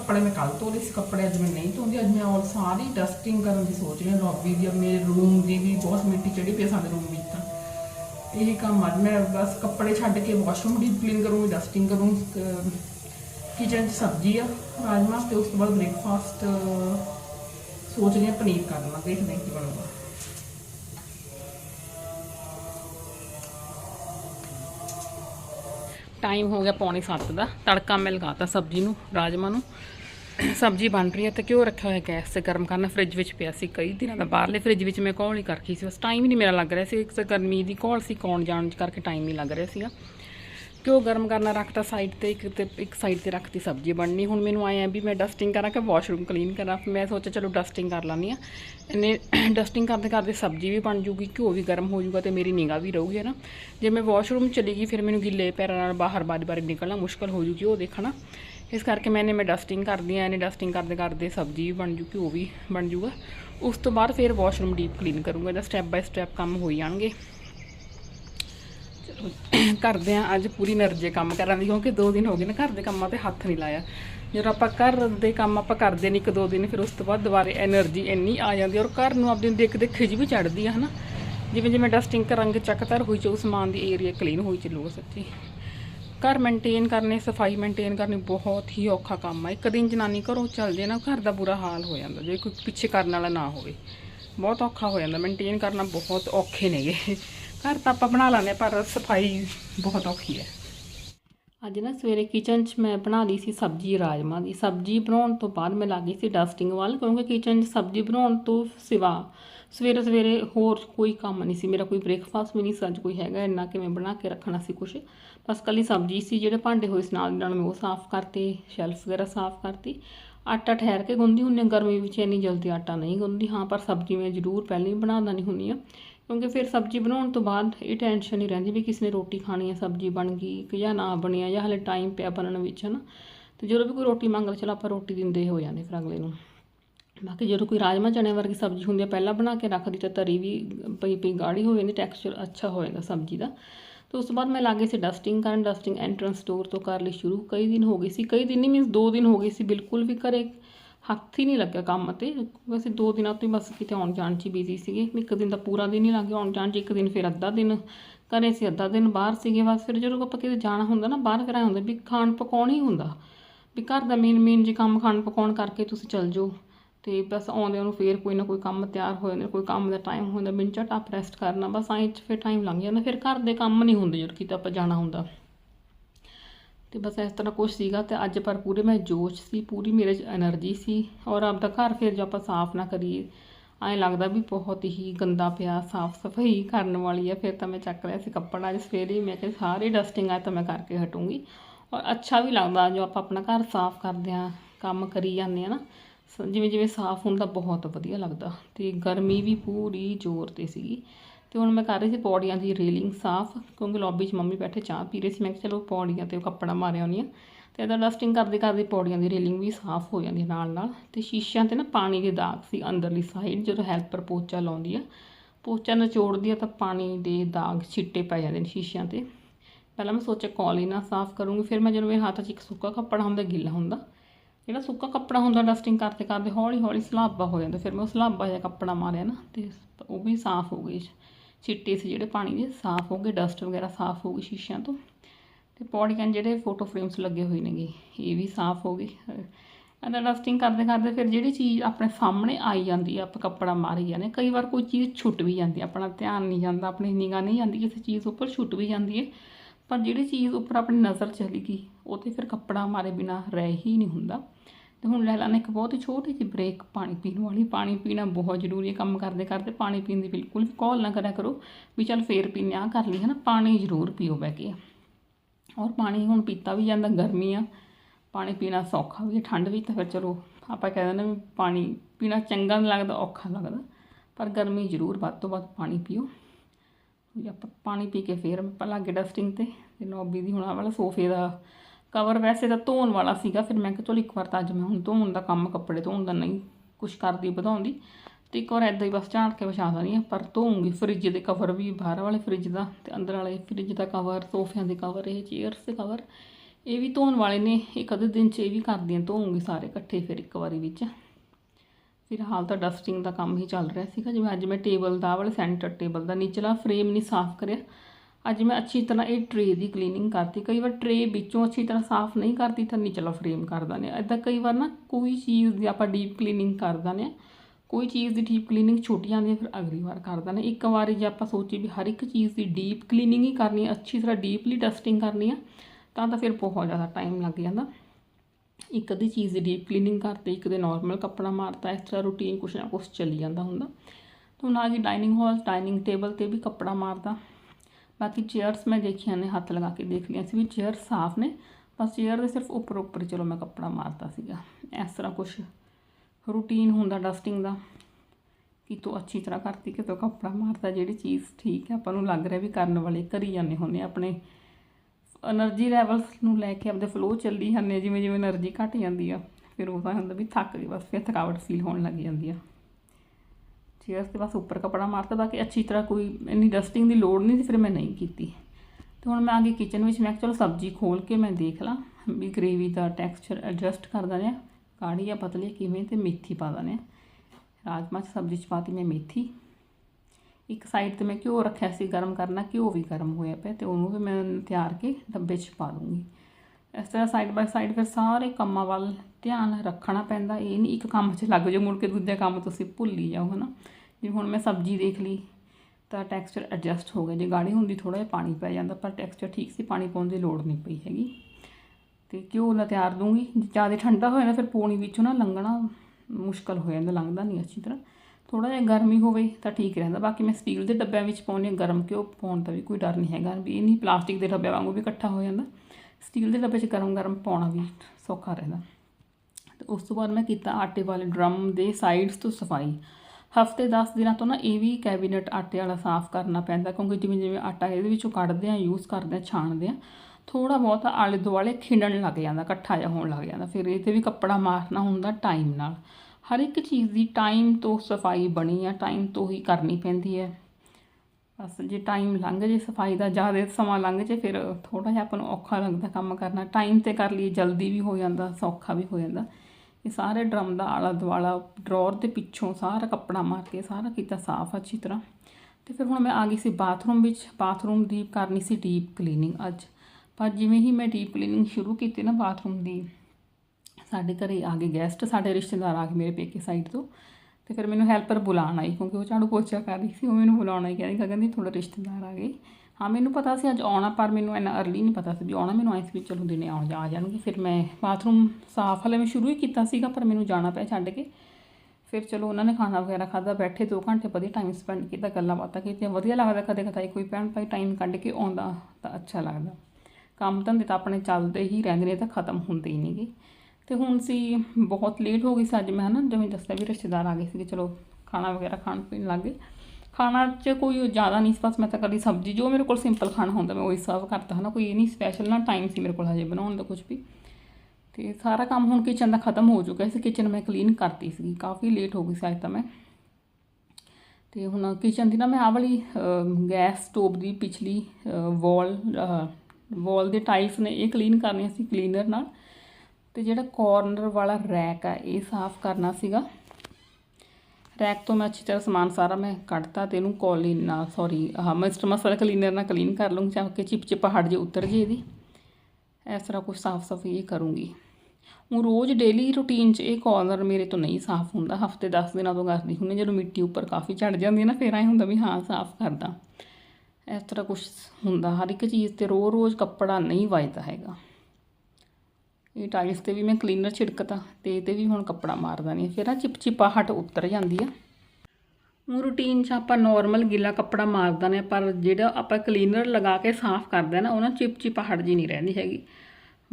ਕੱਪੜੇ ਮੈਂ ਕੱਲ ਧੋ ਲਏ ਸੀ ਕੱਪੜੇ, ਅੱਜ ਮੈਂ ਨਹੀਂ ਧੋਂਦੀ, ਅੱਜ ਮੈਂ ਔਰ ਸਾਰੀ ਡਸਟਿੰਗ ਕਰਨ ਦੀ ਸੋਚ ਰਹੀ ਹਾਂ ਲੌਬੀ ਦੀ ਮੇਰੇ ਰੂਮ ਦੀ ਵੀ ਬਹੁਤ ਮਿੱਟੀ ਚੜੀ ਪਈ ਸਾਡੇ ਰੂਮ ਵਿੱਚ ਤਾਂ। ਇਹ ਕੰਮ ਅੱਜ ਮੈਂ ਬਸ ਕੱਪੜੇ ਛੱਡ ਕੇ ਵਾਸ਼ਰੂਮ ਡੀਪ ਕਲੀਨ ਕਰੂੰਗੀ ਡਸਟਿੰਗ ਕਰੂੰਗੀ ਕਿਚਨ 'ਚ ਸਬਜ਼ੀ ਆ, ਰਾਜਮਾ, ਤੇ ਉਸ ਤੋਂ ਬਾਅਦ ਬ੍ਰੇਕਫਾਸਟ ਸੋਚ ਰਹੀ ਹਾਂ ਪਨੀਰ ਕਰਨਾ ਦੇਖਦੇ ਹਾਂ ਕੀ ਬਣੂਗਾ। ਟਾਈਮ ਹੋ ਗਿਆ ਪੌਣੇ 7 ਦਾ। ਤੜਕਾ ਮੈਂ ਲਗਾਤਾ ਸਬਜ਼ੀ ਨੂੰ ਰਾਜਮਾ ਨੂੰ। ਸਬਜ਼ੀ ਬਣ ਰਹੀ ਹੈ ਤੇ ਘਿਓ ਰੱਖਿਆ ਹੋਇਆ ਗੈਸ ਤੇ ਗਰਮ ਕਰਨਾ ਫ੍ਰਿਜ ਵਿੱਚ ਪਿਆ ਸੀ ਕਈ ਦਿਨਾਂ ਦਾ। ਬਾਹਰਲੇ ਫ੍ਰਿਜ ਵਿੱਚ ਮੈਂ ਕੋਲ ਹੀ ਕਰ ਸੀ, ਬਸ ਟਾਈਮ ਹੀ ਨਹੀਂ ਮੇਰਾ ਲੱਗ ਰਿਹਾ ਸੀ। ਇੱਕ ਗਰਮੀ ਦੀ ਕੋਲ ਸੀ, ਕੌਣ ਜਾਣ ਕਰਕੇ ਟਾਈਮ ਨਹੀਂ ਲੱਗ ਰਿਹਾ ਸੀਗਾ। ਘਿਓ ਗਰਮ ਕਰਨਾ ਰੱਖਤਾ ਸਾਈਡ ਤੇ? ਇੱਕ ਤੇ ਇੱਕ ਸਾਈਡ ਤੇ ਰੱਖਤੀ ਸਬਜ਼ੀ ਬਣਨੀ। ਹੁਣ ਮੈਨੂੰ ਆਇਆ ਵੀ ਮੈਂ ਡਸਟਿੰਗ ਕਰਾਂ ਕਿ ਵਾਸ਼ਰੂਮ ਕਲੀਨ ਕਰਾਂ। ਮੈਂ ਸੋਚਿਆ ਚਲੋ ਡਸਟਿੰਗ ਕਰ ਲਾਂਦੀ ਆ ਇਹਨੇ ਡਸਟਿੰਗ ਕਰਦੇ ਕਰਦੇ ਸਬਜ਼ੀ ਵੀ ਬਣ ਜੂਗੀ, ਘਿਓ ਵੀ ਗਰਮ ਹੋ ਜੂਗਾ ਤੇ ਮੇਰੀ ਨਿਗਾਹ ਵੀ ਰਹੂਗੀ, ਹੈ ਨਾ? ਜੇ ਮੈਂ ਵਾਸ਼ਰੂਮ ਚਲੀ ਗਈ, ਫਿਰ ਮੈਨੂੰ ਗਿੱਲੇ ਪੈਰਾਂ ਨਾਲ ਬਾਹਰ ਬਾਰੀ-ਬਾਰੀ ਨਿਕਲਣਾ ਮੁਸ਼ਕਲ ਹੋ ਜੂਗੀ, ਉਹ ਦੇਖਣਾ। ਇਸ ਕਰਕੇ ਮੈंने ਮੈਂ ਡਸਟਿੰਗ ਕਰਦੀ ਆ ਇਹਨੇ ਡਸਟਿੰਗ ਕਰਦੇ ਕਰਦੇ ਸਬਜ਼ੀ ਵੀ ਬਣ ਜੂ, ਘਿਓ ਵੀ ਬਣ ਜੂਗਾ। ਉਸ ਤੋਂ ਬਾਅਦ ਫਿਰ ਵਾਸ਼ਰੂਮ ਡੀਪ ਕਲੀਨ ਕਰੂੰਗਾ। ਇਹਦਾ ਸਟੈਪ ਬਾਈ ਸਟੈਪ ਕੰਮ ਹੋ ਜਾਣਗੇ। ਕਰਦੇ ਆ ਅੱਜ ਪੂਰੀ ਨਰਜੇ ਕੰਮ ਕਰਾਂ ਦੀ, ਕਿਉਂਕਿ ਦੋ ਦਿਨ ਹੋ ਗਏ ਨੇ ਘਰ ਦੇ ਕੰਮਾਂ ਤੇ ਹੱਥ ਨਹੀਂ ਲਾਇਆ। ਜਦੋਂ ਆਪਾਂ ਘਰ ਦੇ ਕੰਮ ਆਪਾਂ ਕਰਦੇ ਨੇ ਇੱਕ ਦੋ ਦਿਨ, ਫਿਰ ਉਸ ਤੋਂ ਬਾਅਦ ਦੁਬਾਰੇ એનર્ਜੀ ਇੰਨੀ ਆ ਜਾਂਦੀ ਔਰ ਘਰ ਨੂੰ ਆਪਣੀ ਦੇਖ ਦੇਖ ਖਿਜ ਵੀ ਚੜਦੀ ਆ, ਹਨਾ। ਜਿਵੇਂ ਜਿਵੇਂ ਡਸਟਿੰਗ ਕਰਾਂਗੇ ਚੱਕਤਰ ਹੋਈ 'ਚ ਉਹ ਸਮਾਨ ਦੀ ਏਰੀਆ ਕਲੀਨ ਹੋਈ ਚਲੋ ਸੱਚੀ। ਘਰ ਮੇਨਟੇਨ ਕਰਨੇ, ਸਫ਼ਾਈ ਮੇਨਟੇਨ ਕਰਨੀ ਬਹੁਤ ਹੀ ਔਖਾ ਕੰਮ ਆ। ਇੱਕ ਦਿਨ ਜਨਾਨੀ ਘਰੋਂ ਚੱਲ ਜੇ ਨਾ, ਘਰ ਦਾ ਬੁਰਾ ਹਾਲ ਹੋ ਜਾਂਦਾ, ਜੇ ਕੋਈ ਪਿੱਛੇ ਕਰਨ ਵਾਲਾ ਨਾ ਹੋਵੇ। ਬਹੁਤ ਔਖਾ ਹੋ ਜਾਂਦਾ ਮੇਨਟੇਨ ਕਰਨਾ ਬਹੁਤ ਔਖੇ ਨੇਗੇ। ਘਰ ਤਾਂ ਆਪਾਂ ਬਣਾ ਲੈਂਦੇ ਹਾਂ, ਪਰ ਸਫ਼ਾਈ ਬਹੁਤ ਔਖੀ ਹੈ। ਅੱਜ ਨਾ ਸਵੇਰੇ ਕਿਚਨ 'ਚ ਮੈਂ ਬਣਾ ਲਈ ਸੀ ਸਬਜ਼ੀ ਰਾਜਮਾ ਦੀ ਸਬਜ਼ੀ। ਬਣਾਉਣ ਤੋਂ ਬਾਅਦ ਮੈਂ ਲੱਗੀ ਸੀ ਡਸਟਿੰਗ ਵੱਲ ਕਿਉਂਕਿ ਕਿਚਨ 'ਚ ਸਬਜ਼ੀ ਬਣਾਉਣ ਤੋਂ ਸਿਵਾ ਸਵੇਰੇ ਸਵੇਰੇ ਹੋਰ ਕੋਈ ਕੰਮ ਨਹੀਂ ਸੀ। ਮੇਰਾ ਕੋਈ ਬ੍ਰੇਕਫਾਸਟ ਵੀ ਨਹੀਂ ਸੀ ਅੱਜ ਕੋਈ ਹੈਗਾ ਇੰਨਾ ਕਿ ਮੈਂ ਬਣਾ ਕੇ ਰੱਖਣਾ ਸੀ ਕੁਛ। ਬਸ ਕੱਲੀ ਸਬਜ਼ੀ ਸੀ ਜਿਹੜੇ ਭਾਂਡੇ ਹੋਏ ਸੀ ਨਾਲ ਨਾਲ ਮੈਂ ਉਹ ਸਾਫ਼ ਕਰਤੇ ਸ਼ੈਲਫ ਵਗੈਰਾ ਸਾਫ਼ ਕਰਤੀ। ਆਟਾ ਠਹਿਰ ਕੇ ਗੁੰਦੀ ਹੁੰਦੀ ਹਾਂ, ਗਰਮੀ ਵਿੱਚ ਇੰਨੀ ਜਲਦੀ ਆਟਾ ਨਹੀਂ ਗੁੰਦੀ ਹਾਂ ਪਰ ਸਬਜ਼ੀ ਮੈਂ ਜ਼ਰੂਰ ਪਹਿਲਾਂ ਹੀ ਬਣਾ ਦਿੰਦੀ ਹੁੰਦੀ ਆ ਕਿਉਂਕਿ ਫਿਰ ਸਬਜ਼ੀ ਬਣਾਉਣ ਤੋਂ ਬਾਅਦ ਇਹ ਟੈਨਸ਼ਨ ਨਹੀਂ ਰਹਿੰਦੀ ਵੀ ਕਿਸੇ ਨੇ ਰੋਟੀ ਖਾਣੀ ਹੈ ਸਬਜ਼ੀ ਬਣ ਗਈ ਕਿ ਜਾਂ ਨਾ ਬਣੀ ਆ, ਜਾਂ ਹਲੇ ਟਾਈਮ ਪਿਆ ਬਣਨ ਵਿੱਚ, ਹਨਾ। ਤੇ ਜਦੋਂ ਵੀ ਕੋਈ ਰੋਟੀ ਮੰਗਦਾ ਚਲੋ ਆਪਾਂ ਰੋਟੀ ਦਿੰਦੇ ਹੋ ਜਾਂਦੇ ਫਿਰ ਅਗਲੇ ਨੂੰ। ਬਾਕੀ ਜਦੋਂ ਕੋਈ ਰਾਜਮਾ ਚਨੇ ਵਰਗੀ ਸਬਜ਼ੀ ਹੁੰਦੀ ਹੈ ਪਹਿਲਾਂ ਬਣਾ ਕੇ ਰੱਖਦੀ ਤਾਂ ਤਰੀ ਵੀ ਪਈ ਪਈ ਗਾੜੀ ਹੋ ਜਾਂਦੀ ਟੈਕਸਚਰ ਅੱਛਾ ਹੋਏਗਾ ਸਬਜ਼ੀ ਦਾ। ਤੇ ਉਸ ਤੋਂ ਬਾਅਦ ਮੈਂ ਲੱਗੇ ਸੀ ਡਸਟਿੰਗ ਕਰਨ ਡਸਟਿੰਗ ਐਂਟਰੈਂਸ ਸਟੋਰ ਤੋਂ ਕਰ ਲਈ ਸ਼ੁਰੂ, ਕਈ ਦਿਨ ਹੋ ਗਈ ਸੀ, ਕਈ ਦਿਨ ਨਹੀਂ ਮੀਨਸ ਦੋ ਦਿਨ ਹੋ ਗਏ ਸੀ, ਬਿਲਕੁਲ ਵੀ ਘਰੇ ਹੱਥ ਹੀ ਨਹੀਂ ਲੱਗਿਆ ਕੰਮ ਤੇ। ਅਸੀਂ ਦੋ ਦਿਨਾਂ ਤੋਂ ਹੀ ਬਸ ਕਿਤੇ ਆਉਣ ਜਾਣ 'ਚ ਬਿਜ਼ੀ ਸੀਗੇ। ਇੱਕ ਦਿਨ ਦਾ ਪੂਰਾ ਦਿਨ ਹੀ ਲੱਗ ਗਿਆ ਆਉਣ ਜਾਣ 'ਚ, ਇੱਕ ਦਿਨ ਫਿਰ ਅੱਧਾ ਦਿਨ। ਘਰੇ ਸੀ ਅੱਧਾ ਦਿਨ ਬਾਹਰ ਸੀਗੇ। ਬਸ ਫਿਰ ਜਦੋਂ ਆਪਾਂ ਕਿਤੇ ਜਾਣਾ ਹੁੰਦਾ ਨਾ, ਬਾਹਰ ਕਰਾਇਆ ਹੁੰਦਾ ਵੀ ਖਾਣ ਪਕਾਉਣ ਹੀ ਹੁੰਦਾ। ਵੀ ਘਰ ਦਾ ਮੇਨ ਮੇਨ ਜੇ ਕੰਮ ਖਾਣ ਪਕਾਉਣ ਕਰਕੇ ਤੁਸੀਂ ਚੱਲ ਜਾਓ। ਤੇ ਬਸ ਆਉਂਦਿਆਂ ਨੂੰ ਫੇਰ ਕੋਈ ਨਾ ਕੋਈ ਕੰਮ ਤਿਆਰ ਹੋ ਜਾਂਦਾ, ਕੋਈ ਕੰਮ ਦਾ ਟਾਈਮ ਹੁੰਦਾ ਬਿਨ ਝਟ ਆਪ ਰੈਸਟ ਕਰਨਾ, ਬਸ ਐਂ 'ਚ ਫਿਰ ਟਾਈਮ ਲੰਘ ਜਾਂਦਾ। ਫਿਰ ਘਰ ਦੇ ਕੰਮ ਨਹੀਂ ਹੁੰਦੇ ਜਦੋਂ ਕਿਤੇ ਆਪਾਂ ਜਾਣਾ ਹੁੰਦਾ। ਤੇ ਬਸ ਇਸ ਤਰ੍ਹਾਂ ਕੁਝ ਸੀਗਾ ਤੇ ਅੱਜ ਪਰ ਪੂਰੇ ਮੈਂ ਜੋਸ਼ ਸੀ, ਪੂਰੀ ਮੇਰੇ 'ਚ એનર્ਜੀ ਸੀ ਔਰ ਆਪਦਾ ਘਰ ਫਿਰ ਜੋ ਆਪਾਂ ਸਾਫ਼ ਨਾ ਕਰੀਏ, ਐਂ ਲੱਗਦਾ ਵੀ ਬਹੁਤ ਹੀ ਗੰਦਾ ਪਿਆ ਸਾਫ਼ ਸਫ਼ਾਈ ਕਰਨ ਵਾਲੀ ਆ, ਫਿਰ ਤਾਂ ਮੈਂ ਚੱਕ ਲਿਆ ਸੀ ਕੱਪੜਾ ਅੱਜ ਸਵੇਰੇ ਮੈਂ ਕਿਹਾ ਸਾਰੀ ਡਸਟਿੰਗ ਆ ਤਾਂ ਮੈਂ ਕਰਕੇ ਹਟੂੰਗੀ ਔਰ ਅੱਛਾ ਵੀ ਲੱਗਦਾ ਜੋ ਆਪਾਂ ਆਪਣਾ ਘਰ ਸਾਫ਼ ਕਰਦੇ ਆ ਕੰਮ ਕਰੀ ਜਾਂਦੇ ਆ ਨਾ ਜਿਵੇਂ ਜਿਵੇਂ ਸਾਫ਼ ਹੁੰਦਾ ਬਹੁਤ ਵਧੀਆ ਲੱਗਦਾ ਤੇ ਗਰਮੀ ਵੀ ਪੂਰੀ ਜ਼ੋਰ ਤੇ ਸੀਗੀ ਤੇ ਹੁਣ ਮੈਂ ਕਰ ਰਹੀ ਸੀ ਪੌੜੀਆਂ ਦੀ ਰੇਲਿੰਗ ਸਾਫ਼, ਕਿਉਂਕਿ ਲੌਬੀ 'ਚ ਮੰਮੀ ਬੈਠੇ ਚਾਹ ਪੀ ਰਹੇ ਸੀ, ਮੈਂ ਕਿਹਾ ਚਲੋ ਪੌੜੀਆਂ ਤੇ ਕੱਪੜਾ ਮਾਰਿਆ ਆਉਂਦੀ ਹਾਂ ਤੇ ਇਹਦਾ ਡਸਟਿੰਗ ਕਰਦੇ ਕਰਦੇ ਪੌੜੀਆਂ ਦੀ ਰੇਲਿੰਗ ਵੀ ਸਾਫ਼ ਹੋ ਜਾਂਦੀ ਹੈ ਨਾਲ ਨਾਲ। ਤੇ ਸ਼ੀਸ਼ਿਆਂ ਤੇ ਨਾ ਪਾਣੀ ਦੇ ਦਾਗ ਸੀ ਅੰਦਰਲੀ ਸਾਈਡ ਜਦੋਂ ਹੈਲਪਰ ਪੋਚਾ ਲਾਉਂਦੀ ਆ। ਪੋਚਾ ਨਿਚੋੜਦੀ ਆ ਤਾਂ ਪਾਣੀ ਦੇ ਦਾਗ ਛਿੱਟੇ ਪੈ ਜਾਂਦੇ ਨੇ ਸ਼ੀਸ਼ਿਆਂ ਤੇ। ਪਹਿਲਾਂ ਮੈਂ ਸੋਚਿਆ ਕੌਲੀ ਨਾਲ ਸਾਫ਼ ਕਰੂੰਗੀ, ਫਿਰ ਮੈਂ ਜਦੋਂ ਮੇਰੇ ਹੱਥ 'ਚ ਇੱਕ ਸੁੱਕਾ ਕੱਪੜਾ ਹੁੰਦਾ, ਗਿੱਲਾ ਹੁੰਦਾ। ਜਿਹੜਾ ਸੁੱਕਾ ਕੱਪੜਾ ਹੁੰਦਾ ਡਸਟਿੰਗ ਕਰਦੇ ਕਰਦੇ ਹੌਲੀ ਹੌਲੀ ਸਲਾਬਾ ਹੋ ਜਾਂਦਾ, ਫਿਰ ਮੈਂ ਉਹ ਸਲਾਬਾ ਜਿਹਾ ਕੱਪੜਾ ਮਾਰਿਆ ਨਾ, ਤੇ ਉਹ ਵੀ ਸਾਫ਼ ਹੋ ਗਈ। ਚਿੱਟੇ ਸੀ ਜਿਹੜੇ ਪਾਣੀ ਦੇ, ਸਾਫ਼ ਹੋ ਗਏ ਡਸਟ ਵਗੈਰਾ ਸਾਫ਼ ਹੋ ਗਈ ਸ਼ੀਸ਼ਿਆਂ ਤੋਂ। ਤੇ ਪੌੜੀਆਂ ਜਿਹੜੇ ਫੋਟੋ ਫਰੇਮਸ ਲੱਗੇ ਹੋਏ ਨੇਗੇ, ਇਹ ਵੀ ਸਾਫ਼ ਹੋ ਗਏ। ਇਹਦਾ ਡਸਟਿੰਗ ਕਰਦੇ ਕਰਦੇ ਫਿਰ ਜਿਹੜੀ ਚੀਜ਼ ਆਪਣੇ ਸਾਹਮਣੇ ਆਈ ਜਾਂਦੀ ਆ, ਆਪਾਂ ਕੱਪੜਾ ਮਾਰੀ ਜਾਂਦੇ ਕਈ ਵਾਰ ਕੋਈ ਚੀਜ਼ ਛੁੱਟ ਵੀ ਜਾਂਦੀ ਆਪਣਾ ਧਿਆਨ ਨਹੀਂ ਜਾਂਦਾ, ਆਪਣੀ ਨਿਗਾਹ ਨਹੀਂ ਜਾਂਦੀ ਕਿਸੇ ਚੀਜ਼ ਉੱਪਰ ਛੁੱਟ ਵੀ ਜਾਂਦੀ ਹੈ ਪਰ ਜਿਹੜੀ ਚੀਜ਼ ਉੱਪਰ ਆਪਣੀ ਨਜ਼ਰ ਚਲੀ ਗਈ, ਉਹ ਤੇ ਫਿਰ ਕੱਪੜਾ ਮਾਰੇ ਬਿਨਾ ਰਹਿ ਹੀ ਨਹੀਂ ਹੁੰਦਾ। ਤੇ ਹੁਣ ਲੈ ਨੇ ਇੱਕ ਬਹੁਤ ਹੀ ਛੋਟੀ ਜਿਹੀ ਬ੍ਰੇਕ ਪਾਣੀ ਪੀਣ ਵਾਲੀ। ਪਾਣੀ ਪੀਣਾ ਬਹੁਤ ਜ਼ਰੂਰੀ ਹੈ ਕੰਮ ਕਰਦੇ ਕਰਦੇ। ਪਾਣੀ ਪੀਣ ਦੀ ਬਿਲਕੁਲ ਵੀ ਕੌਲ ਨਾ ਕਰਿਆ ਕਰੋ ਵੀ ਚੱਲ ਫੇਰ ਪੀਨੇ ਆ ਕਰ ਲਈ ਹੈ ਨਾ ਪਾਣੀ ਜ਼ਰੂਰ ਪੀਓ ਬਹਿ ਕੇ ਔਰ ਪਾਣੀ ਹੁਣ ਪੀਤਾ ਵੀ ਜਾਂਦਾ ਗਰਮੀ ਆ। ਪਾਣੀ ਪੀਣਾ ਸੌਖਾ ਵੀ ਹੈ, ਠੰਡ ਵੀ ਤਾਂ ਫਿਰ ਚਲੋ ਆਪਾਂ ਕਹਿ ਦਿੰਦੇ ਵੀ ਪਾਣੀ ਪੀਣਾ ਚੰਗਾ ਨਹੀਂ ਲੱਗਦਾ ਔਖਾ ਲੱਗਦਾ। ਪਰ ਗਰਮੀ ਜ਼ਰੂਰ ਵੱਧ ਤੋਂ ਵੱਧ ਪਾਣੀ ਪੀਓ। ਵੀ ਆਪਾਂ ਪਾਣੀ ਪੀ ਕੇ ਫੇਰ ਆਪਾਂ ਲੱਗੇ ਡਸਟਿੰਗ ਤੇ ਤੇ ਲੌਬੀ ਦੀ ਹੁਣ ਆਹ ਵਾਲਾ ਸੋਫੇ ਦਾ ਕਵਰ ਵੈਸੇ ਤਾਂ ਧੋਣ ਵਾਲਾ ਸੀਗਾ, ਫਿਰ ਮੈਂ ਕਿਹਾ ਚਲੋ ਇੱਕ ਵਾਰ ਤਾਂ ਅੱਜ ਮੈਂ ਹੁਣ ਧੋਣ ਦਾ ਕੰਮ, ਕੱਪੜੇ ਧੋਣ ਦਾ ਨਹੀਂ ਕੁਛ ਕਰਦੀ ਵਧਾਉਂਦੀ। ਤੇ ਇੱਕ ਵਾਰ ਐਦਾਂ ਹੀ ਬਸ ਝਾੜ ਕੇ ਵਿਛਾ ਦੇਣੀ ਆ, ਪਰ ਧੋਉਂਗੀ ਫਰਿੱਜ ਦੇ ਕਵਰ ਵੀ, ਬਾਹਰ ਵਾਲੇ ਫਰਿੱਜ ਦਾ ਤੇ ਅੰਦਰ ਵਾਲੇ ਫਰਿੱਜ ਦਾ ਕਵਰ ਸੋਫਿਆਂ ਦੇ ਕਵਰ ਇਹ ਚੇਅਰਸ ਦੇ ਕਵਰ ਇਹ ਵੀ ਧੋਣ ਵਾਲੇ ਨੇ। ਇੱਕ ਅੱਧੇ ਦਿਨ 'ਚ ਇਹ ਵੀ ਕਰਦੀ ਹਾਂ ਧੋਉਂਗੀ ਸਾਰੇ ਇਕੱਠੇ ਫਿਰ ਇੱਕ ਵਾਰੀ ਵਿੱਚ। ਫਿਲਹਾਲ ਤਾਂ ਡਸਟਿੰਗ ਦਾ ਕੰਮ ਹੀ ਚੱਲ ਰਿਹਾ ਸੀਗਾ, ਜਿਵੇਂ ਅੱਜ ਮੈਂ ਟੇਬਲ ਦਾ ਵਾਲੇ ਸੈਂਟਰ ਟੇਬਲ ਦਾ ਨੀਚਲਾ ਫਰੇਮ ਨਹੀਂ ਸਾਫ਼ ਕਰਿਆ। ਅੱਜ ਮੈਂ ਅੱਛੀ ਤਰ੍ਹਾਂ ਇਹ ਟਰੇ ਦੀ ਕਲੀਨਿੰਗ ਕਰਤੀ। ਕਈ ਵਾਰ ਟਰੇ ਵਿੱਚੋਂ ਅੱਛੀ ਤਰ੍ਹਾਂ ਸਾਫ਼ ਨਹੀਂ ਕਰਤੀ ਤਾਂ ਨੀਚਲਾ ਫਰੇਮ ਕਰ ਦਿੰਦੇ ਆ ਕਈ ਵਾਰ ਨਾ ਕੋਈ ਚੀਜ਼ ਦੀ ਆਪਾਂ ਡੀਪ ਕਲੀਨਿੰਗ ਕਰ ਦਿੰਦੇ ਆ ਕੋਈ ਚੀਜ਼ ਦੀ ਡੀਪ ਕਲੀਨਿੰਗ ਛੋਟੀ ਜਾਂਦੀ ਹੈ, ਫਿਰ ਅਗਲੀ ਵਾਰ ਕਰ ਦਿੰਦੇ ਇੱਕ ਵਾਰੀ ਜੇ ਆਪਾਂ ਸੋਚੀ ਵੀ ਹਰ ਇੱਕ ਚੀਜ਼ ਦੀ ਡੀਪ ਕਲੀਨਿੰਗ ਹੀ ਕਰਨੀ ਹੈ, ਅੱਛੀ ਤਰ੍ਹਾਂ ਡੀਪਲੀ ਡਸਟਿੰਗ ਕਰਨੀ ਆ ਤਾਂ ਤਾਂ ਫਿਰ ਬਹੁਤ ਜ਼ਿਆਦਾ ਟਾਈਮ ਲੱਗ ਜਾਂਦਾ। ਇੱਕ ਅੱਧੀ ਚੀਜ਼ ਦੀ ਡੀਪ ਕਲੀਨਿੰਗ ਕਰਤੇ, ਇੱਕ ਦੇ ਨਾਰਮਲ ਕੱਪੜਾ ਮਾਰਤਾ, ਇਸ ਤਰ੍ਹਾਂ ਰੂਟੀਨ ਕੁਛ ਨਾ ਕੁਛ ਚੱਲੀ ਜਾਂਦਾ ਹੁੰਦਾ। ਤੋਂ ਨਾ ਜੀ ਡਾਈਨਿੰਗ ਹਾਲ ਡਾਈਨਿੰਗ ਟੇਬਲ ਤੇ ਵੀ ਕੱਪੜਾ ਮਾਰਦਾ। ਬਾਕੀ ਚੇਅਰਸ ਮੈਂ ਦੇਖੀਆਂ ਨੇ, ਹੱਥ ਲਗਾ ਕੇ ਦੇਖ ਲਿਆ ਸੀ ਵੀ ਚੇਅਰ ਸਾਫ਼ ਨੇ, ਬਸ ਚੇਅਰ ਦੇ ਸਿਰਫ ਉੱਪਰ ਉੱਪਰ ਚਲੋ ਮੈਂ ਕੱਪੜਾ ਮਾਰਤਾ ਸੀਗਾ। ਇਸ ਤਰ੍ਹਾਂ ਕੁਝ ਰੂਟੀਨ ਹੁੰਦਾ ਡਸਟਿੰਗ ਦਾ ਕਿ ਤੂੰ ਅੱਛੀ ਤਰ੍ਹਾਂ ਕਰਤੀ ਕਿ ਤੂੰ ਕੱਪੜਾ ਮਾਰਦਾ ਜਿਹੜੀ ਚੀਜ਼ ਠੀਕ ਹੈ, ਆਪਾਂ ਨੂੰ ਲੱਗ ਰਿਹਾ ਵੀ ਕਰਨ ਵਾਲੇ ਕਰੀ ਜਾਂਦੇ ਹੁੰਦੇ ਆਪਣੇ એનર્ਜੀ ਲੈਵਲਸ ਨੂੰ ਲੈ ਕੇ ਆਪਦੇ ਫਲੋ ਚੱਲੀ ਜਾਂਦੇ ਜਿਵੇਂ ਜਿਵੇਂ એનર્ਜੀ ਘਟ ਜਾਂਦੀ ਆ, ਫਿਰ ਉਹ ਹੁੰਦਾ ਵੀ ਥੱਕ ਗਏ, ਬਸ ਫਿਰ ਥਕਾਵਟ ਫੀਲ ਹੋਣ ਲੱਗ ਜਾਂਦੀ ਆ। ਚੇਅਰਸ ਤੇ ਬਸ ਉੱਪਰ ਕੱਪੜਾ ਮਾਰਤਾ, ਬਾਕੀ ਅੱਛੀ ਤਰ੍ਹਾਂ ਕੋਈ ਇੰਨੀ ਡਸਟਿੰਗ ਦੀ ਲੋੜ ਨਹੀਂ ਸੀ, ਫਿਰ ਮੈਂ ਨਹੀਂ ਕੀਤੀ। ਤੇ ਹੁਣ ਮੈਂ ਆ ਗਈ ਕਿਚਨ ਵਿੱਚ, ਮੈਂ ਚਲੋ ਸਬਜ਼ੀ ਖੋਲ ਕੇ ਮੈਂ ਦੇਖ ਲਾਂ ਵੀ ਗ੍ਰੇਵੀ ਦਾ ਟੈਕਸਚਰ ਐਡਜਸਟ ਕਰ ਦਿੰਦੇ ਆ ਕਾੜੀ ਆ ਪਤਲੀ ਕਿਵੇਂ ਤੇ ਮੇਥੀ ਪਾ ਦਿੰਦੇ ਆ ਰਾਜਮਾ 'ਚ ਸਬਜ਼ੀ 'ਚ ਪਾਤੀ ਮੈਂ ਮੇਥੀ। ਇੱਕ ਸਾਈਡ ਤੇ ਮੈਂ ਘਿਓ ਰੱਖਿਆ ਸੀ, ਗਰਮ ਕਰਨਾ, ਘਿਓ ਵੀ ਗਰਮ ਹੋਇਆ ਪਿਆ ਤੇ ਉਹਨੂੰ ਵੀ ਮੈਂ ਤਿਆਰ ਕੇ ਡੱਬੇ 'ਚ ਪਾ ਦੂੰਗੀ। ਇਸ ਤਰ੍ਹਾਂ ਸਾਈਡ ਬਾਈ ਸਾਈਡ ਫਿਰ ਸਾਰੇ ਕੰਮਾਂ ਵੱਲ ਧਿਆਨ ਰੱਖਣਾ ਪੈਂਦਾ। ਇਹ ਨਹੀਂ ਇੱਕ ਕੰਮ 'ਚ ਲੱਗ ਜਾਓ, ਮੁੜ ਕੇ ਦੂਜਾ ਕੰਮ ਤੁਸੀਂ ਭੁੱਲ ਹੀ ਜਾਓ, ਹਨਾ? ਜਿਵੇਂ ਹੁਣ ਮੈਂ ਸਬਜ਼ੀ ਦੇਖ ਲਈ, ਤਾਂ ਟੈਕਸਚਰ ਐਡਜਸਟ ਹੋ ਗਿਆ। ਜੇ ਗਾੜੀ ਹੁੰਦੀ ਥੋੜਾ ਜਿਹਾ ਪਾਣੀ ਪੈ ਜਾਂਦਾ, ਪਰ ਟੈਕਸਚਰ ਠੀਕ ਸੀ, ਪਾਣੀ ਪਾਉਣ ਦੀ ਲੋੜ ਨਹੀਂ ਪਈ ਹੈਗੀ। ਤੇ ਘਿਓ ਨਾਲ ਤਿਆਰ ਦੂੰਗੀ ਜੇ ਜ਼ਿਆਦਾ ਠੰਡਾ ਹੋ ਜਾਂਦਾ ਫਿਰ ਪੌਣੀ ਵਿੱਚੋਂ ਨਾ ਲੰਘਣਾ ਮੁਸ਼ਕਲ ਹੋ ਜਾਂਦਾ, ਲੰਘਦਾ ਨਹੀਂ ਅੱਛੀ ਤਰ੍ਹਾਂ। ਥੋੜਾ ਜਿਹਾ ਗਰਮੀ ਹੋਵੇ ਤਾਂ ਠੀਕ ਰਹਿੰਦਾ। ਬਾਕੀ ਮੈਂ ਸਟੀਲ ਦੇ ਡੱਬਿਆਂ ਵਿੱਚ ਪਾਉਂਦੀ ਹਾਂ, ਗਰਮ ਘਿਓ ਪਾਉਣ ਦਾ ਵੀ ਕੋਈ ਡਰ ਨਹੀਂ ਹੈਗਾ। ਵੀ ਇਹ ਨਹੀਂ ਪਲਾਸਟਿਕ ਦੇ ਡੱਬਿਆਂ ਵਾਂਗੂ ਵੀ ਇਕੱਠਾ ਹੋ ਜਾਂਦਾ। ਸਟੀਲ ਦੇ ਡੱਬੇ 'ਚ ਗਰਮ ਗਰਮ ਪਾਉਣਾ ਵੀ ਸੌਖਾ ਰਹਿੰਦਾ। ਤੇ ਉਸ ਤੋਂ ਬਾਅਦ ਮੈਂ ਕੀਤਾ ਆਟੇ ਵਾਲੇ ਡਰਮ ਦੇ ਸਾਈਡਸ ਤੋਂ ਸਫ਼ਾਈ। ਹਫ਼ਤੇ 10 ਦਿਨਾਂ ਤੋਂ ਨਾ ਇਹ ਵੀ ਕੈਬਨਿਟ ਆਟੇ ਵਾਲਾ ਸਾਫ਼ ਕਰਨਾ ਪੈਂਦਾ, ਕਿਉਂਕਿ ਜਿਵੇਂ ਜਿਵੇਂ ਆਟਾ ਇਹਦੇ ਵਿੱਚੋਂ ਕੱਢਦੇ ਆ ਯੂਜ਼ ਕਰਦੇ ਆ ਛਾਣਦੇ ਆ ਥੋੜਾ ਬਹੁਤ ਆਲੇ ਦੁਆਲੇ ਖਿੰਡਣ ਲੱਗ ਜਾਂਦਾ, ਇਕੱਠਾ ਜਿਹਾ ਹੋਣ ਲੱਗ ਜਾਂਦਾ। ਫਿਰ ਇਹ ਤੇ ਵੀ ਕੱਪੜਾ ਮਾਰਨਾ ਹੁੰਦਾ ਟਾਈਮ ਨਾਲ। ਹਰ ਇੱਕ ਚੀਜ਼ ਦੀ ਟਾਈਮ ਤੋਂ ਸਫ਼ਾਈ ਬਣੀ ਆ ਟਾਈਮ ਤੋਂ ਹੀ ਕਰਨੀ ਪੈਂਦੀ ਹੈ। ਬਸ ਜੇ ਟਾਈਮ ਲੰਘ ਜੇ, ਸਫ਼ਾਈ ਦਾ ਜ਼ਿਆਦਾ ਸਮਾਂ ਲੰਘ ਜੇ, ਫਿਰ ਥੋੜਾ ਜਿਹਾ ਆਪਾਂ ਨੂੰ ਔਖਾ ਲੱਗਦਾ ਕੰਮ ਕਰਨਾ। ਟਾਈਮ ਤੇ ਕਰ ਲਈਏ, ਜਲਦੀ ਵੀ ਹੋ ਜਾਂਦਾ, ਸੌਖਾ ਵੀ ਹੋ ਜਾਂਦਾ। ਇਹ ਸਾਰੇ ਡਰਮ ਦਾ ਆਲਾ ਦੁਆਲਾ ਡਰੋਰ ਦੇ ਪਿੱਛੋਂ ਸਾਰਾ ਕੱਪੜਾ ਮਾਰ ਕੇ, ਸਾਰਾ ਕੀਤਾ ਸਾਫ਼, ਅੱਛੀ ਤਰ੍ਹਾਂ। ਤੇ ਫਿਰ ਹੁਣ ਮੈਂ ਆ ਗਈ ਸੀ ਬਾਥਰੂਮ ਵਿੱਚ। ਬਾਥਰੂਮ ਦੀ ਕਰਨੀ ਸੀ ਡੀਪ ਕਲੀਨਿੰਗ ਅੱਜ। ਪਰ ਜਿਵੇਂ ਹੀ ਮੈਂ ਡੀਪ ਕਲੀਨਿੰਗ ਸ਼ੁਰੂ ਕੀਤੀ ਨਾ ਬਾਥਰੂਮ ਦੀ, ਸਾਡੇ ਘਰੇ ਆ ਗਏ ਗੈਸਟ ਸਾਡੇ ਰਿਸ਼ਤੇਦਾਰ ਆ ਗਏ ਮੇਰੇ ਪੇਕੇ ਸਾਈਡ ਤੋਂ। ਤੇ ਫਿਰ ਮੈਨੂੰ ਹੈਲਪਰ ਬੁਲਾਉਣ ਆਈ ਕਿਉਂਕਿ ਉਹ ਝਾੜੂ ਪੋਚਾ ਕਰ ਰਹੀ ਸੀ, ਉਹ ਮੈਨੂੰ ਬੁਲਾਉਣ ਆਈ, ਕਹਿੰਦੀ ਗਗਨ ਦੀ ਥੋੜਾ ਰਿਸ਼ਤੇਦਾਰ ਆ ਗਏ। ਹਾਂ, ਮੈਨੂੰ ਪਤਾ ਸੀ ਅੱਜ ਆਉਣਾ, ਪਰ ਮੈਨੂੰ ਇੰਨਾ ਅਰਲੀ ਨਹੀਂ ਪਤਾ ਸੀ ਵੀ ਆਉਣਾ। ਮੈਨੂੰ ਆਈ ਸੀ ਵੀ ਚਲੋ ਦਿਨੇ ਆਉਣ, ਜਾ ਆ ਜਾਣਗੇ। ਫਿਰ ਮੈਂ ਬਾਥਰੂਮ ਸਾਫ਼ ਹਲੇ ਮੈਂ ਸ਼ੁਰੂ ਹੀ ਕੀਤਾ ਸੀਗਾ, ਪਰ ਮੈਨੂੰ ਜਾਣਾ ਪਿਆ ਛੱਡ ਕੇ। ਫਿਰ ਚਲੋ ਉਹਨਾਂ ਨੇ ਖਾਣਾ ਵਗੈਰਾ ਖਾਦਾ ਬੈਠੇ 2 ਘੰਟੇ, ਵਧੀਆ ਟਾਈਮ ਸਪੈਂਡ ਕੀਤਾ, ਗੱਲਾਂ ਬਾਤਾਂ ਕੀਤੀਆਂ। ਵਧੀਆ ਲੱਗਦਾ ਕਦੇ ਕਦਾਈ ਕੋਈ ਭੈਣ ਭਾਈ ਟਾਈਮ ਕੱਢ ਕੇ ਆਉਂਦਾ ਤਾਂ ਅੱਛਾ ਲੱਗਦਾ। ਕੰਮ ਧੰਦੇ ਤਾਂ ਆਪਣੇ ਚੱਲਦੇ ਹੀ ਰਹਿੰਦੇ ਨੇ ਤਾਂ ਖਤਮ ਹੁੰਦੇ ਹੀ ਨਹੀਂਗੇ ਤੇ ਹੁਣ ਸੀ ਬਹੁਤ ਲੇਟ ਹੋ ਗਈ ਸੀ ਅੱਜ, ਮੈਂ ਹਨਾ ਜਿਵੇਂ ਦੱਸਿਆ ਵੀ ਰਿਸ਼ਤੇਦਾਰ ਆ ਗਏ ਸੀਗੇ, ਚਲੋ ਖਾਣਾ ਵਗੈਰਾ ਖਾਣ ਪੀਣ ਲੱਗ ਗਏ। ਖਾਣਾ 'ਚ ਕੋਈ ਜ਼ਿਆਦਾ ਨਹੀਂ ਸੀ, ਬਸ ਮੈਂ ਤਾਂ ਕਦੀ ਸਬਜ਼ੀ, ਜੋ ਮੇਰੇ ਕੋਲ ਸਿੰਪਲ ਖਾਣਾ ਹੁੰਦਾ ਮੈਂ ਉਹੀ ਸਰਵ ਕਰਤਾ ਹਨਾ, ਕੋਈ ਇਹ ਨਹੀਂ ਸਪੈਸ਼ਲ ਨਾ ਟਾਈਮ ਸੀ ਮੇਰੇ ਕੋਲ ਹਜੇ ਬਣਾਉਣ ਦਾ ਕੁਝ ਵੀ। ਤੇ ਸਾਰਾ ਕੰਮ ਹੁਣ ਕਿਚਨ ਦਾ ਖਤਮ ਹੋ ਚੁੱਕਾ ਸੀ ਕਿਚਨ ਮੈਂ ਕਲੀਨ ਕਰਤੀ ਸੀ ਕਾਫੀ ਲੇਟ ਹੋ ਗਈ ਸੀ ਅੱਜ ਤਾਂ ਮੈਂ। ਤੇ ਹੁਣ ਕਿਚਨ ਦੀ ਨਾ ਮੈਂ ਆਹ ਵਾਲੀ ਗੈਸ ਸਟੋਵ ਦੀ ਪਿਛਲੀ ਵਾਲ ਵਾਲ ਦੇ ਟਾਈਲਸ ਨੇ, ਇਹ ਕਲੀਨ ਕਰਨੀਆਂ ਸੀ ਕਲੀਨਰ ਨਾਲ। ਤੇ ਜਿਹੜਾ ਕਾਰਨਰ ਵਾਲਾ ਰੈਕ ਆ, ਇਹ ਸਾਫ਼ ਕਰਨਾ ਸੀਗਾ। ਰੈਕ ਤੋਂ ਮੈਂ ਅੱਛੀ ਤਰ੍ਹਾਂ ਸਮਾਨ ਸਾਰਾ ਮੈਂ ਕੱਢਤਾ ਤੇ ਇਹਨੂੰ ਕੋਲਿਨ ਨਾਲ ਸੌਰੀ ਆਹ ਮਿਸਟਰ ਮਸਲਾ ਕਲੀਨਰ ਨਾਲ ਕਲੀਨ ਕਰ ਲੂੰਗੀ ਚਾਹ ਕਿ ਚਿਪਚਿਪ ਚਿਪ ਹਟ ਜੇ ਉਤਰ ਜੇ ਇਹਦੀ। ਇਸ ਤਰ੍ਹਾਂ ਕੁਝ ਸਾਫ਼ ਸਫ਼ਾਈ ਇਹ ਕਰੂੰਗੀ। ਉਹ ਰੋਜ਼ ਡੇਲੀ ਰੂਟੀਨ 'ਚ ਇਹ ਕਾਰਨਰ ਮੇਰੇ ਤੋਂ ਨਹੀਂ ਸਾਫ਼ ਹੁੰਦਾ, ਹਫ਼ਤੇ 10 ਦਿਨਾਂ ਤੋਂ ਕਰਦੀ ਹੁੰਦੀ ਜਦੋਂ ਮਿੱਟੀ ਉੱਪਰ ਕਾਫੀ ਝੜ ਜਾਂਦੀ ਹੈ ਨਾ, ਫਿਰ ਐਂ ਹੁੰਦਾ ਵੀ ਹਾਂ, ਸਾਫ਼ ਕਰਦਾ। ਇਸ ਤਰ੍ਹਾਂ ਕੁਝ ਹੁੰਦਾ, ਹਰ ਇੱਕ ਚੀਜ਼ ਤੇ ਰੋ ਰੋਜ਼ ਕੱਪੜਾ ਨਹੀਂ ਵੱਜਦਾ ਹੈਗਾ। ਇਹ ਟਾਈਲਸ ਤੇ ਵੀ ਮੈਂ ਕਲੀਨਰ ਛਿੜਕਤਾ ਤੇ ਇਹ ਤੇ ਵੀ ਹੁਣ ਕੱਪੜਾ ਮਾਰਦਾ ਨਹੀਂ ਫਿਰ ਆ ਚਿਪਚਿਪਾਹਟ ਉਤਰ ਜਾਂਦੀ ਆ। ਉਹ ਰੂਟੀਨ 'ਚ ਆਪਾਂ ਨਾਰਮਲ ਗਿੱਲਾ ਕੱਪੜਾ ਮਾਰਦਾ ਨੇ, ਪਰ ਜਿਹੜਾ ਆਪਾਂ ਕਲੀਨਰ ਲਗਾ ਕੇ ਸਾਫ਼ ਕਰਦੇ ਆ ਨਾ, ਉਹਨਾਂ ਚਿਪਚਿਪਾਹਟ ਜੀ ਨਹੀਂ ਰਹਿੰਦੀ ਹੈਗੀ।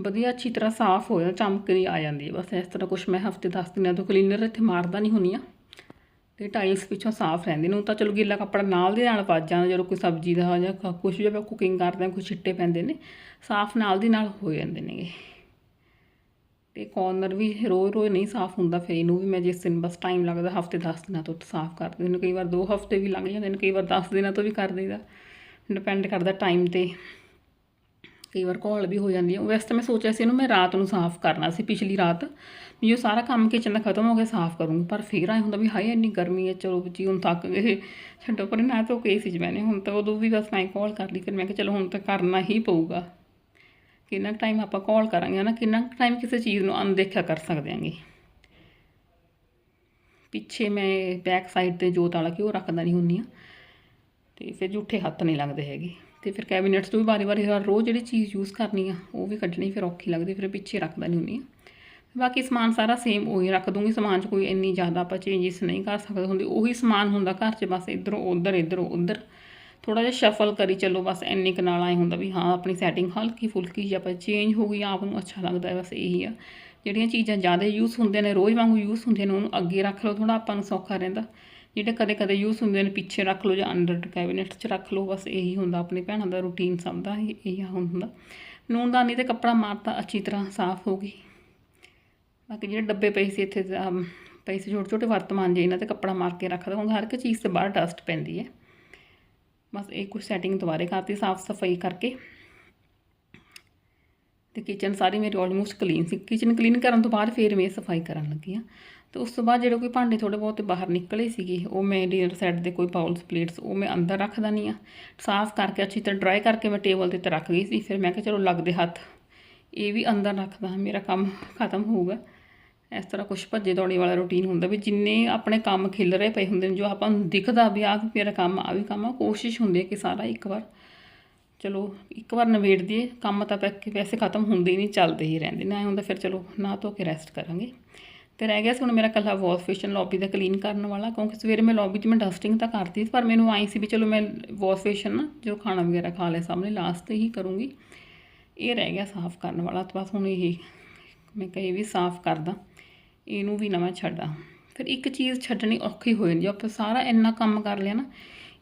ਵਧੀਆ ਅੱਛੀ ਤਰ੍ਹਾਂ ਸਾਫ਼ ਹੋ ਜਾਂਦਾ ਚਮਕ ਨਹੀਂ ਆ ਜਾਂਦੀ ਬਸ ਇਸ ਤਰ੍ਹਾਂ ਕੁਝ ਮੈਂ ਹਫ਼ਤੇ 10 ਦਿਨਾਂ ਤੋਂ ਕਲੀਨਰ ਇੱਥੇ ਮਾਰਦਾ ਨਹੀਂ ਹੁੰਨੀ ਆ। ਤੇ ਟਾਈਲਸ ਪਿੱਛੋਂ ਸਾਫ਼ ਰਹਿੰਦੇ ਨੇ, ਉਹ ਤਾਂ ਚਲੋ ਗਿੱਲਾ ਕੱਪੜਾ ਨਾਲ ਦੇ ਨਾਲ ਵੱਜ ਜਾਂਦਾ, ਜਦੋਂ ਕੋਈ ਸਬਜ਼ੀ ਦਾ ਜਾਂ ਕੁਝ ਵੀ ਆਪਾਂ ਕੁਕਿੰਗ ਕਰਦੇ ਹਾਂ ਕੁਝ ਛਿੱਟੇ ਪੈਂਦੇ ਨੇ, ਸਾਫ਼ ਨਾਲ ਦੀ ਨਾਲ ਹੋ ਜਾਂਦੇ ਨੇਗੇ। ਤੇ ਕੋਰਨਰ ਵੀ ਰੋਜ਼ ਰੋਜ਼ ਨਹੀਂ ਸਾਫ਼ ਹੁੰਦਾ ਫਿਰ ਇਹਨੂੰ ਵੀ ਮੈਂ ਜਿਸ ਦਿਨ ਬਸ ਟਾਈਮ ਲੱਗਦਾ ਹਫ਼ਤੇ 10 ਦਿਨਾਂ ਤੋਂ ਸਾਫ਼ ਕਰ ਦਿੰਦੀ ਹਾਂ। ਕਈ ਵਾਰ 2 ਹਫ਼ਤੇ ਵੀ ਲੰਘ ਜਾਂਦੇ ਨੇ, ਕਈ ਵਾਰ 10 ਦਿਨਾਂ ਤੋਂ ਵੀ ਕਰ ਦਈਦਾ। ਡਿਪੈਂਡ ਕਰਦਾ ਟਾਈਮ ਤੇ। ਕਈ ਵਾਰ ਘੋਲ ਵੀ ਹੋ ਜਾਂਦੀ ਹੈ ਵੈਸੇ ਤਾਂ ਮੈਂ ਸੋਚਿਆ ਸੀ ਇਹਨੂੰ ਮੈਂ ਰਾਤ ਨੂੰ ਸਾਫ਼ ਕਰਨਾ ਸੀ, ਪਿਛਲੀ ਰਾਤ। ਵੀ ਉਹ ਸਾਰਾ ਕੰਮ ਕਿਚਨ ਦਾ ਖਤਮ ਹੋ ਗਿਆ ਸਾਫ਼ ਕਰੂੰਗੀ, ਪਰ ਫਿਰ ਆਏ ਹੁੰਦਾ ਵੀ ਹਾਏ ਇੰਨੀ ਗਰਮੀ ਹੈ, ਚਲੋ ਜੀ ਹੁਣ ਥੱਕ ਗਏ। ਛੱਡੋ, ਪਰ ਨਾ ਤਾਂ ਕੇ ਸੀ ਮੈਨੇ, ਹੁਣ ਤਾਂ ਉਦੋਂ ਵੀ ਬਸ ਮੈਂ ਘੋਲ ਕਰ ਲਈ, ਫਿਰ ਮੈਂ ਕਿਹਾ ਚਲੋ ਹੁਣ ਤਾਂ ਕਰਨਾ ਹੀ ਪਊਗਾ। ਕਿੰਨਾ ਟਾਈਮ ਆਪਾਂ ਕਾਲ ਕਰਾਂਗੇ ਨਾ ਕਿੰਨਾ ਟਾਈਮ ਕਿਸੇ ਚੀਜ਼ ਨੂੰ ਅਣਦੇਖਿਆ ਕਰ ਸਕਦੇ ਆਂਗੇ? ਪਿੱਛੇ ਮੈਂ ਬੈਕ ਸਾਈਡ ਤੇ ਜੋਤ ਵਾਲਾ ਕਿਉਂ ਰੱਖਦਾ ਨਹੀਂ ਹੁੰਦੀ ਆ, ਤੇ ਫਿਰ ਝੂਠੇ ਹੱਥ ਨਹੀਂ ਲੱਗਦੇ ਹੈਗੇ। ਤੇ ਫਿਰ ਕੈਬਨਿਟਸ ਤੋਂ ਵੀ ਵਾਰੀ-ਵਾਰੀ ਹਰ ਰੋਜ਼ ਜਿਹੜੀ ਚੀਜ਼ ਯੂਜ਼ ਕਰਨੀ ਆ, ਉਹ ਵੀ ਕੱਢਣੀ ਫਿਰ ਔਖੀ ਲੱਗਦੀ, ਫਿਰ ਪਿੱਛੇ ਰੱਖਦਾ ਨਹੀਂ ਹੁੰਦੀ ਆ। ਬਾਕੀ ਸਮਾਨ ਸਾਰਾ ਸੇਮ ਉਹੀ ਰੱਖ ਦੂੰਗੀ, ਸਮਾਨ 'ਚ ਕੋਈ ਇੰਨੀ ਜ਼ਿਆਦਾ ਆਪਾਂ ਚੇਂਜਸ ਨਹੀਂ ਕਰ ਸਕਦੇ ਹੁੰਦੇ। ਉਹੀ ਸਮਾਨ ਹੁੰਦਾ ਘਰ 'ਚ ਬਸ ਇਧਰੋਂ, ਉਧਰ ਇਧਰੋਂ, ਉਧਰ। ਥੋੜਾ ਜਿਹਾ ਸ਼ਫਲ ਕਰੀ ਚੱਲੋ ਬਸ ਇੰਨੇ ਕੁ ਨਾਲ ਆਏ ਹੁੰਦਾ ਵੀ ਹਾਂ ਆਪਣੀ ਸੈਟਿੰਗ ਹਲਕੀ ਫੁਲਕੀ ਜਿਹੀ ਆਪਾਂ ਚੇਂਜ ਹੋ ਗਈ ਆਪ ਨੂੰ ਅੱਛਾ ਲੱਗਦਾ ਹੈ ਬਸ ਇਹੀ ਆ। ਜਿਹੜੀਆਂ ਚੀਜ਼ਾਂ ਜ਼ਿਆਦਾ ਯੂਜ਼ ਹੁੰਦੇ ਨੇ ਰੋਜ਼ ਵਾਂਗੂ ਯੂਜ਼ ਹੁੰਦੇ ਨੇ ਉਹਨੂੰ ਅੱਗੇ ਰੱਖ ਲਓ ਥੋੜਾ ਆਪਾਂ ਨੂੰ ਸੌਖਾ ਰਹਿੰਦਾ। ਜਿਹੜੇ ਕਦੇ ਕਦੇ ਯੂਜ਼ ਹੁੰਦੇ ਨੇ ਪਿੱਛੇ ਰੱਖ ਲਓ ਜਾਂ ਅੰਡਰ ਕੈਬਨਿਟ 'ਚ ਰੱਖ ਲਓ ਬਸ ਇਹੀ ਹੁੰਦਾ ਆਪਣੇ ਭੈਣਾਂ ਦਾ ਰੂਟੀਨ ਸਭ ਦਾ ਇਹੀ ਹੁੰਦਾ। ਨੂਨਦਾਨੀ ਤੇ ਕੱਪੜਾ ਮਾਰਤਾ ਅੱਛੀ ਤਰ੍ਹਾਂ ਸਾਫ਼ ਹੋ ਗਈ। ਬਾਕੀ ਜਿਹੜੇ ਡੱਬੇ ਪਏ ਸੀ ਇੱਥੇ ਅਮ, ਪਏ ਸੀ ਛੋਟੇ ਛੋਟੇ ਵਰਤਮਾਨ ਜੇ ਇਹਨਾਂ ਤੇ ਕੱਪੜਾ ਮਾਰ ਕੇ ਰੱਖਦਾ ਦਵਾਂਗਾ ਹਰ ਇੱਕ ਚੀਜ਼ ਤੇ ਬਾਹਰ ਡਸਟ ਪੈਂਦੀ ਹੈ। ਬਸ ਇਹ ਕੁਝ ਸੈਟਿੰਗ ਦੁਬਾਰੇ ਕਰਤੀ, ਸਾਫ਼ ਸਫ਼ਾਈ ਕਰਕੇ। ਤੇ ਕਿਚਨ ਸਾਰੀ ਮੇਰੀ ਆਲਮੋਸਟ ਕਲੀਨ ਸੀ। ਕਿਚਨ ਕਲੀਨ ਕਰਨ ਤੋਂ ਬਾਅਦ ਫਿਰ ਮੈਂ ਸਫ਼ਾਈ ਕਰਨ ਲੱਗੀ ਆ ਤੇ ਉਸ ਤੋਂ ਬਾਅਦ ਜਿਹੜੇ ਕੋਈ ਭਾਂਡੇ ਥੋੜੇ ਬਹੁਤੇ ਬਾਹਰ ਨਿਕਲੇ ਸੀਗੇ, ਉਹ ਮੈਂ ਡਿਨਰ ਸੈੱਟ ਦੇ ਕੋਈ ਬਾਉਲਸ ਪਲੇਟਸ ਉਹ ਮੈਂ ਅੰਦਰ ਰੱਖ ਦਨੀ ਆ ਸਾਫ਼ ਕਰਕੇ ਅੱਛੀ ਤਰ੍ਹਾਂ ਡਰਾਈ ਕਰਕੇ ਮੈਂ ਟੇਬਲ ਦੇ ਉੱਤੇ ਰੱਖ ਗਈ ਸੀ। ਫਿਰ ਮੈਂ ਕਿਹਾ ਚਲੋ ਲੱਗਦੇ ਹੱਥ, ਇਹ ਵੀ ਅੰਦਰ ਰੱਖਦਾ, ਮੇਰਾ ਕੰਮ ਖਤਮ ਹੋਊਗਾ। ਇਸ ਤਰ੍ਹਾਂ ਕੁਛ ਭੱਜੇ ਦੌੜੇ ਵਾਲਾ ਰੂਟੀਨ ਹੁੰਦਾ ਵੀ ਜਿੰਨੇ ਆਪਣੇ ਕੰਮ ਖਿਲ ਰਹੇ ਪਏ ਹੁੰਦੇ ਨੇ, ਜੋ ਆਪਾਂ ਨੂੰ ਦਿਖਦਾ ਵੀ ਆਹ ਵੀ ਮੇਰਾ ਕੰਮ ਆ ਵੀ ਕੰਮ ਆ, ਕੋਸ਼ਿਸ਼ ਹੁੰਦੀ ਹੈ ਕਿ ਸਾਰਾ ਇੱਕ ਵਾਰ, ਚਲੋ ਇੱਕ ਵਾਰ ਨਵੇੜ ਦਈਏ, ਕੰਮ ਤਾਂ ਪੈ, ਵੈਸੇ ਖਤਮ ਹੁੰਦੇ ਹੀ ਨਹੀਂ, ਚੱਲਦੇ ਹੀ ਰਹਿੰਦੇ ਨੇ, ਐਂ ਹੁੰਦਾ ਫਿਰ ਚਲੋ ਨਾ ਧੋ ਕੇ ਰੈਸਟ ਕਰਾਂਗੇ। ਤੇ ਰਹਿ ਗਿਆ ਸੀ ਹੁਣ ਮੇਰਾ ਕੱਲਾ ਵਾਸ਼ ਫੇਸ਼ਨ ਲੌਬੀ ਦਾ ਕਲੀਨ ਕਰਨ ਵਾਲਾ, ਕਿਉਂਕਿ ਸਵੇਰੇ ਮੈਂ ਲੌਬੀ 'ਚ ਮੈਂ ਡਸਟਿੰਗ ਤਾਂ ਕਰਦੀ ਸੀ, ਪਰ ਮੈਨੂੰ ਆਈ ਸੀ ਵੀ ਚਲੋ ਮੈਂ ਵਾਸ਼ ਫੇਸ਼ਨ ਨਾ, ਜੋ ਖਾਣਾ ਵਗੈਰਾ ਖਾ ਲਿਆ ਸਾਹਮਣੇ ਲਾਸਟ ਤੇ ਹੀ ਕਰੂੰਗੀ। ਇਹ ਰਹਿ ਗਿਆ ਸਾਫ਼ ਕਰਨ ਵਾਲਾ ਤਾਂ ਬਸ ਹੁਣ ਇਹ ਮੈਂ ਕਈ ਵੀ ਸਾਫ਼ ਕਰਦਾ। ਇਹਨੂੰ ਵੀ ਨਾ ਮੈਂ ਛੱਡਾਂ। ਫਿਰ ਇੱਕ ਚੀਜ਼ ਛੱਡਣੀ ਔਖੀ ਹੋ ਜਾਂਦੀ ਆਪਾਂ ਸਾਰਾ ਇੰਨਾ ਕੰਮ ਕਰ ਲਿਆ ਨਾ,